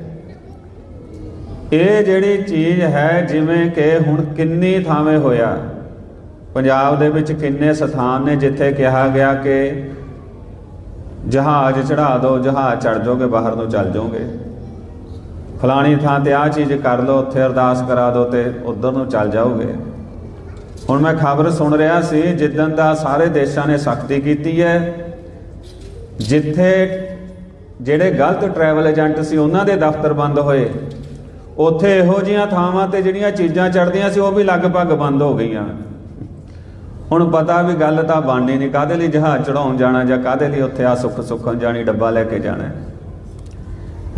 ਇਹ ਜਿਹੜੀ ਚੀਜ਼ ਹੈ, ਜਿਵੇਂ ਕਿ ਹੁਣ ਕਿੰਨੀ ਥਾਵੇਂ ਹੋਇਆ। ਪੰਜਾਬ ਦੇ ਵਿੱਚ ਕਿੰਨੇ ਸਥਾਨ ਨੇ ਜਿੱਥੇ ਕਿਹਾ ਗਿਆ ਕਿ ਜਹਾਜ਼ ਚੜਾ ਦਿਓ ਜਹਾਜ਼ ਚੜ ਜਾਓਗੇ, ਬਾਹਰ ਨੂੰ ਚੱਲ ਜਾਓਗੇ। ਫਲਾਣੀ ਥਾਂ ਤੇ ਆਹ ਚੀਜ਼ ਕਰ ਲਓ, ਉੱਥੇ ਅਰਦਾਸ ਕਰਾ ਦਿਓ ਤੇ ਉਧਰ ਨੂੰ ਚੱਲ ਜਾਓਗੇ। ਹੁਣ ਮੈਂ ਖਬਰ ਸੁਣ ਰਿਹਾ ਸੀ ਜਿੱਦਨ ਦਾ ਸਾਰੇ ਦੇਸ਼ਾਂ ਨੇ ਸਖਤੀ ਕੀਤੀ ਹੈ, ਜਿੱਥੇ ਜਿਹੜੇ ਗਲਤ ਟਰੈਵਲ ਏਜੰਟ ਸੀ, ਉਹਨਾਂ ਦੇ ਦਫ਼ਤਰ ਬੰਦ ਹੋਏ। ਉੱਥੇ ਇਹੋ ਜੀਆਂ ਥਾਵਾਂ ਤੇ ਜਿਹੜੀਆਂ ਚੀਜ਼ਾਂ ਚੜਦੀਆਂ ਸੀ, ਉਹ ਵੀ ਲਗਭਗ ਬੰਦ ਹੋ ਗਈਆਂ। ਹੁਣ ਪਤਾ ਵੀ ਗੱਲ ਤਾਂ ਬਣਨੀ ਨਹੀਂ ਕਾਦੇ ਲਈ ਜਹਾਜ਼ ਚੜਾਉਣ ਜਾਣਾ ਜਾਂ ਕਾਦੇ ਲਈ ਉੱਥੇ ਆ ਸੁੱਖ ਸੁੱਖਣ ਜਾਣੀ, ਡੱਬਾ ਲੈ ਕੇ ਜਾਣਾ।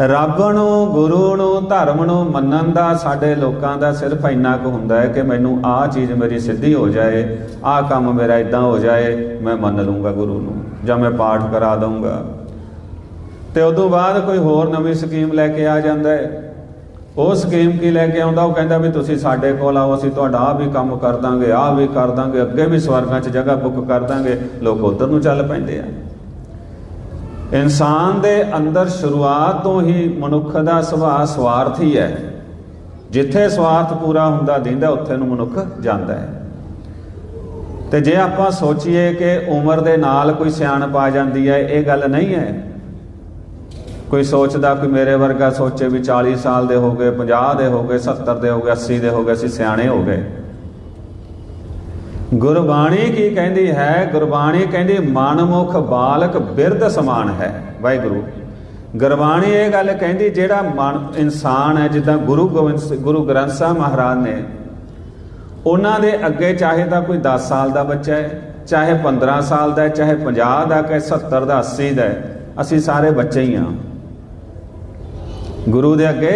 ਰੱਬ ਨੂੰ, ਗੁਰੂ ਨੂੰ, ਧਰਮ ਨੂੰ ਮੰਨਣ ਦਾ ਸਾਡੇ ਲੋਕਾਂ ਦਾ ਸਿਰਫ ਇੰਨਾ ਕੁ ਹੁੰਦਾ ਹੈ ਕਿ ਮੈਨੂੰ ਆਹ ਚੀਜ਼ ਮੇਰੀ ਸਿੱਧੀ ਹੋ ਜਾਏ, ਆਹ ਕੰਮ ਮੇਰਾ ਇਦਾਂ ਹੋ ਜਾਏ, ਮੈਂ ਮੰਨ ਲੂੰਗਾ ਗੁਰੂ ਨੂੰ, ਜਾਂ ਮੈਂ ਪਾਠ ਕਰਾ ਦਊਂਗਾ। ਤੇ ਉਦੋਂ ਬਾਅਦ ਕੋਈ ਹੋਰ ਨਵੀਂ ਸਕੀਮ ਲੈ ਕੇ ਆ ਜਾਂਦਾ ਹੈ। ਉਹ ਸਕੀਮ ਕੀ ਲੈ ਕੇ ਆਉਂਦਾ? ਉਹ ਕਹਿੰਦਾ ਵੀ ਤੁਸੀਂ ਸਾਡੇ ਕੋਲ ਆਓ, ਅਸੀਂ ਤੁਹਾਡਾ ਆ ਵੀ ਕੰਮ ਕਰ ਦਾਂਗੇ ਆ ਵੀ ਕਰ ਦਾਂਗੇ, ਅੱਗੇ ਵੀ ਸਵਰਗਾਂ 'ਚ ਜਗ੍ਹਾ ਬੁੱਕ ਕਰ ਦਾਂਗੇ। ਲੋਕ ਉਧਰ ਨੂੰ ਚੱਲ ਪੈਂਦੇ ਆ। ਇਨਸਾਨ ਦੇ ਅੰਦਰ ਸ਼ੁਰੂਆਤ ਤੋਂ ਹੀ ਮਨੁੱਖ ਦਾ ਸੁਭਾਅ ਸਵਾਰਥੀ ਹੈ। ਜਿੱਥੇ ਸਵਾਰਥ ਪੂਰਾ ਹੁੰਦਾ, ਦਿੰਦਾ, ਉੱਥੇ ਨੂੰ ਮਨੁੱਖ ਜਾਂਦਾ ਹੈ। ਤੇ ਜੇ ਆਪਾਂ ਸੋਚੀਏ ਕਿ ਉਮਰ ਦੇ ਨਾਲ ਕੋਈ ਸਿਆਣਪ ਆ ਜਾਂਦੀ ਹੈ, ਇਹ ਗੱਲ ਨਹੀਂ ਹੈ। ਕੋਈ ਸੋਚਦਾ ਕਿ ਮੇਰੇ ਵਰਗਾ ਸੋਚੇ ਵੀ 40 ਸਾਲ ਦੇ ਹੋ ਗਏ 50 ਦੇ ਹੋ ਗਏ 70 ਦੇ ਹੋ ਗਏ 80 ਦੇ ਹੋ ਗਏ, ਅਸੀਂ ਸਿਆਣੇ ਹੋ ਗਏ। ਗੁਰਬਾਣੀ ਕੀ ਕਹਿੰਦੀ ਹੈ? ਗੁਰਬਾਣੀ ਕਹਿੰਦੀ, ਮਨਮੁਖ ਬਾਲਕ ਬਿਰਧ ਸਮਾਨ ਹੈ। ਵਾਹਿਗੁਰੂ, ਗੁਰਬਾਣੀ ਇਹ ਗੱਲ ਕਹਿੰਦੀ, ਜਿਹੜਾ ਮਨ ਇਨਸਾਨ ਹੈ, ਜਿੱਦਾਂ ਗੁਰੂ ਗੋਬਿੰਦ ਗੁਰੂ ਗ੍ਰੰਥ ਸਾਹਿਬ ਮਹਾਰਾਜ ਨੇ, ਉਹਨਾਂ ਦੇ ਅੱਗੇ ਚਾਹੇ ਤਾਂ ਕੋਈ 10 ਸਾਲ ਦਾ ਬੱਚਾ ਹੈ, ਚਾਹੇ 15 ਸਾਲ ਦਾ ਚਾਹੇ 50 ਦਾ ਕਿ 70 ਦਾ 80 ਦਾ ਅਸੀਂ ਸਾਰੇ ਬੱਚੇ ਹੀ ਹਾਂ। ਗੁਰੂ ਦੇ ਅੱਗੇ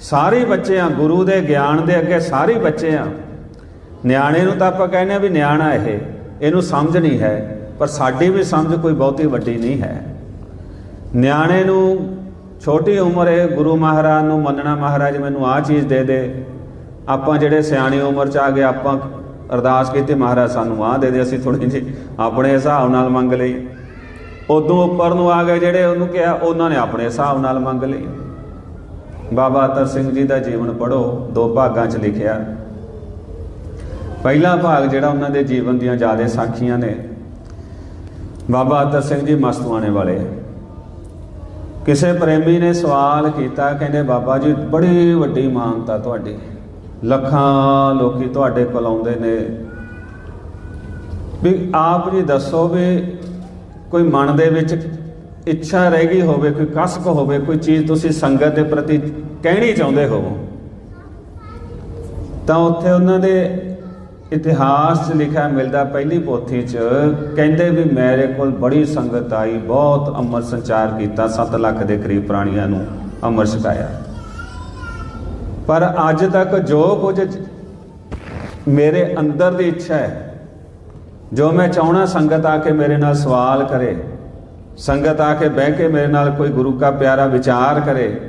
ਸਾਰੇ ਬੱਚੇ ਆ, ਗੁਰੂ ਦੇ, ਗਿਆਨ ਦੇ ਅੱਗੇ ਸਾਰੇ ਬੱਚੇ ਆ। ਨਿਆਣੇ ਨੂੰ ਤਾਂ ਆਪਾਂ ਕਹਿੰਦੇ ਆ ਵੀ ਨਿਆਣਾ ਇਹ, ਇਹਨੂੰ ਸਮਝ ਨਹੀਂ ਹੈ, ਪਰ ਸਾਡੀ ਵੀ ਸਮਝ ਕੋਈ ਬਹੁਤੀ ਵੱਡੀ ਨਹੀਂ ਹੈ। ਨਿਆਣੇ ਨੂੰ ਛੋਟੀ ਉਮਰੇ ਗੁਰੂ ਮਹਾਰਾਜ ਨੂੰ ਮੰਨਣਾ, ਮਹਾਰਾਜ ਮੈਨੂੰ ਆਹ ਚੀਜ਼ ਦੇ ਦੇ। ਆਪਾਂ ਜਿਹੜੇ ਸਿਆਣੀ ਉਮਰ ਚ ਆ ਗਏ, ਆਪਾਂ ਅਰਦਾਸ ਕੀਤੀ, ਮਹਾਰਾਜ ਸਾਨੂੰ ਆਹ ਦੇ ਦੇ, ਅਸੀਂ ਥੋੜੀ ਜਿਹੀ ਆਪਣੇ ਹਿਸਾਬ ਨਾਲ ਮੰਗ ਲਈ। ਉਦੋਂ ਉੱਪਰ ਨੂੰ ਆ ਗਏ ਜਿਹੜੇ ਉਹਨੂੰ ਕਿਹਾ, ਉਹਨਾਂ ਨੇ ਆਪਣੇ ਹਿਸਾਬ ਨਾਲ ਮੰਗ ਲਈ। ਬਾਬਾ ਅਤਰ ਸਿੰਘ ਜੀ ਦਾ ਜੀਵਨ ਪੜ੍ਹੋ, ਦੋ ਭਾਗਾਂ 'ਚ ਲਿਖਿਆ। ਪਹਿਲਾ ਭਾਗ ਜਿਹੜਾ ਉਹਨਾਂ ਦੇ ਜੀਵਨ ਦੀਆਂ ਜ਼ਿਆਦਾ ਸਾਖੀਆਂ ਨੇ, ਬਾਬਾ ਅਤਰ ਸਿੰਘ ਜੀ ਮਸਤਵਾਣੇ ਵਾਲੇ ਕਿਸੇ ਪ੍ਰੇਮੀ ਨੇ ਸਵਾਲ ਕੀਤਾ, ਕਹਿੰਦੇ, ਬਾਬਾ ਜੀ, ਬੜੀ ਵੱਡੀ ਮਾਨਤਾ ਤੁਹਾਡੀ, ਲੱਖਾਂ ਲੋਕੀ ਤੁਹਾਡੇ ਕੋਲ ਆਉਂਦੇ ਨੇ। ਵੀ ਆਪ ਜੀ ਦੱਸੋ ਵੀ ਕੋਈ ਮਨ ਦੇ ਵਿੱਚ ਇੱਛਾ ਰਹਿ ਗਈ ਹੋਵੇ, ਕੋਈ ਕਸਕ ਹੋਵੇ, ਕੋਈ ਚੀਜ਼ ਤੁਸੀਂ ਸੰਗਤ ਦੇ ਪ੍ਰਤੀ ਕਹਿਣੀ ਚਾਹੁੰਦੇ ਹੋਵੋ ਤਾਂ ਉੱਥੇ ਉਹਨਾਂ ਦੇ ਇਤਿਹਾਸ 'ਚ ਲਿਖਿਆ ਮਿਲਦਾ ਪਹਿਲੀ ਪੋਥੀ 'ਚ, ਕਹਿੰਦੇ ਵੀ ਮੇਰੇ ਕੋਲ ਬੜੀ ਸੰਗਤ ਆਈ, ਬਹੁਤ ਅੰਮ੍ਰਿਤ ਸੰਚਾਰ ਕੀਤਾ 7 ਲੱਖ ਦੇ ਕਰੀਬ ਪ੍ਰਾਣੀਆਂ ਨੂੰ ਅੰਮ੍ਰਿਤ ਛਕਾਇਆ। ਪਰ ਅੱਜ ਤੱਕ ਜੋ ਕੁਝ ਮੇਰੇ ਅੰਦਰ ਦੀ ਇੱਛਾ ਹੈ, ਜੋ ਮੈਂ ਚਾਹਣਾ ਸੰਗਤ ਆ ਕੇ ਮੇਰੇ ਨਾਲ ਸਵਾਲ ਕਰੇ ਸੰਗਤ ਆ ਕੇ ਬਹਿ ਕੇ ਮੇਰੇ ਨਾਲ ਕੋਈ ਗੁਰੂ ਕਾ ਪਿਆਰਾ ਵਿਚਾਰ ਕਰੇ।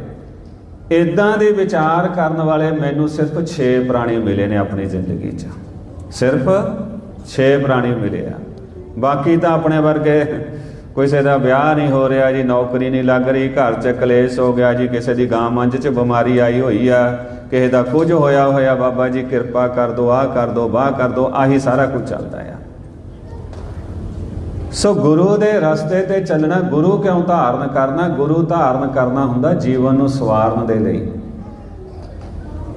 ਇਦਾਂ ਦੇ ਵਿਚਾਰ ਕਰਨ ਵਾਲੇ ਮੈਨੂੰ ਸਿਰਫ 6 ਪ੍ਰਾਣੀ ਮਿਲੇ ਨੇ ਆਪਣੀ ਜ਼ਿੰਦਗੀ 'ਚ। ਸਿਰਫ 6 ਪ੍ਰਾਣੀ ਮਿਲੇ ਆ। ਬਾਕੀ ਤਾਂ ਆਪਣੇ ਵਰਗੇ ਕਿਸੇ ਦਾ ਵਿਆਹ ਨਹੀਂ ਹੋ ਰਿਹਾ ਜੀ, ਨੌਕਰੀ ਨਹੀਂ ਲੱਗ ਰਹੀ, ਘਰ 'ਚ ਕਲੇਸ਼ ਹੋ ਗਿਆ ਜੀ, ਕਿਸੇ ਦੀ ਗਾਂ ਮੰਝ 'ਚ ਬਿਮਾਰੀ ਆਈ ਹੋਈ ਆ, ਕਿਸੇ ਦਾ ਕੁਝ ਹੋਇਆ ਹੋਇਆ ਬਾਬਾ ਜੀ, ਕਿਰਪਾ ਕਰ ਦੋ, ਆਹ ਕਰ ਦੋ ਬਾਹ ਕਰ ਦੋ, ਆਹੀ ਸਾਰਾ ਕੁਝ ਚੱਲਦਾ ਆ। ਸੋ ਗੁਰੂ ਦੇ ਰਸਤੇ ਤੇ ਚੱਲਣਾ, ਗੁਰੂ ਕਿਉਂ ਧਾਰਨ ਕਰਨਾ? ਗੁਰੂ ਧਾਰਨ ਕਰਨਾ ਹੁੰਦਾ ਜੀਵਨ ਨੂੰ ਸਵਾਰਨ ਦੇ ਲਈ।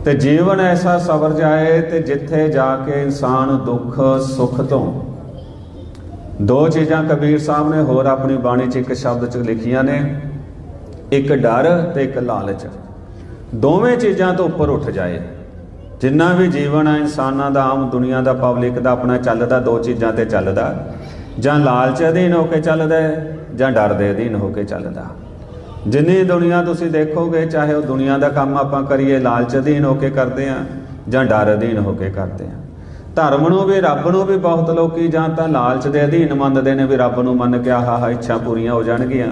ਤੇ ਜੀਵਨ ਐਸਾ ਸਬਰ ਜਾਏ ਤੇ ਜਿੱਥੇ ਜਾ ਕੇ ਇਨਸਾਨ ਦੁੱਖ, ਸੁੱਖ ਤੋਂ। ਦੋ ਚੀਜ਼ਾਂ ਕਬੀਰ ਸਾਹਿਬ ਨੇ ਹੋਰ ਆਪਣੀ ਬਾਣੀ 'ਚ ਇੱਕ ਸ਼ਬਦ 'ਚ ਲਿਖੀਆਂ ਨੇ, ਇੱਕ ਡਰ ਤੇ ਇੱਕ ਲਾਲਚ। ਦੋਵੇਂ ਚੀਜ਼ਾਂ ਤੋਂ ਉੱਪਰ ਉੱਠ ਜਾਏ। ਜਿੰਨਾ ਵੀ ਜੀਵਨ ਆ ਇਨਸਾਨਾਂ ਦਾ, ਆਮ ਦੁਨੀਆ ਦਾ, ਪਬਲਿਕ ਦਾ, ਆਪਣਾ ਚੱਲਦਾ, ਦੋ ਚੀਜ਼ਾਂ ਤੇ ਚੱਲਦਾ। ਜਾਂ ਲਾਲਚ ਅਧੀਨ ਹੋ ਕੇ ਚੱਲਦਾ ਹੈ ਜਾਂ ਡਰ ਦੇ ਅਧੀਨ ਹੋ ਕੇ ਚੱਲਦਾ। ਜਿੰਨੀ ਦੁਨੀਆ ਤੁਸੀਂ ਦੇਖੋਗੇ, ਚਾਹੇ ਉਹ ਦੁਨੀਆ ਦਾ ਕੰਮ ਆਪਾਂ ਕਰੀਏ, ਲਾਲਚ ਅਧੀਨ ਹੋ ਕੇ ਕਰਦੇ ਆ ਜਾਂ ਡਰ ਅਧੀਨ ਹੋ ਕੇ ਕਰਦੇ ਆ ਧਰਮ ਨੂੰ ਵੀ, ਰੱਬ ਨੂੰ ਵੀ ਬਹੁਤ ਲੋਕੀ ਜਾਂ ਤਾਂ ਲਾਲਚ ਦੇ ਅਧੀਨ ਮੰਨਦੇ ਨੇ ਵੀ ਰੱਬ ਨੂੰ ਮੰਨ ਕੇ ਆਹ, ਹਾ, ਇੱਛਾ ਪੂਰੀਆਂ ਹੋ ਜਾਣਗੀਆਂ।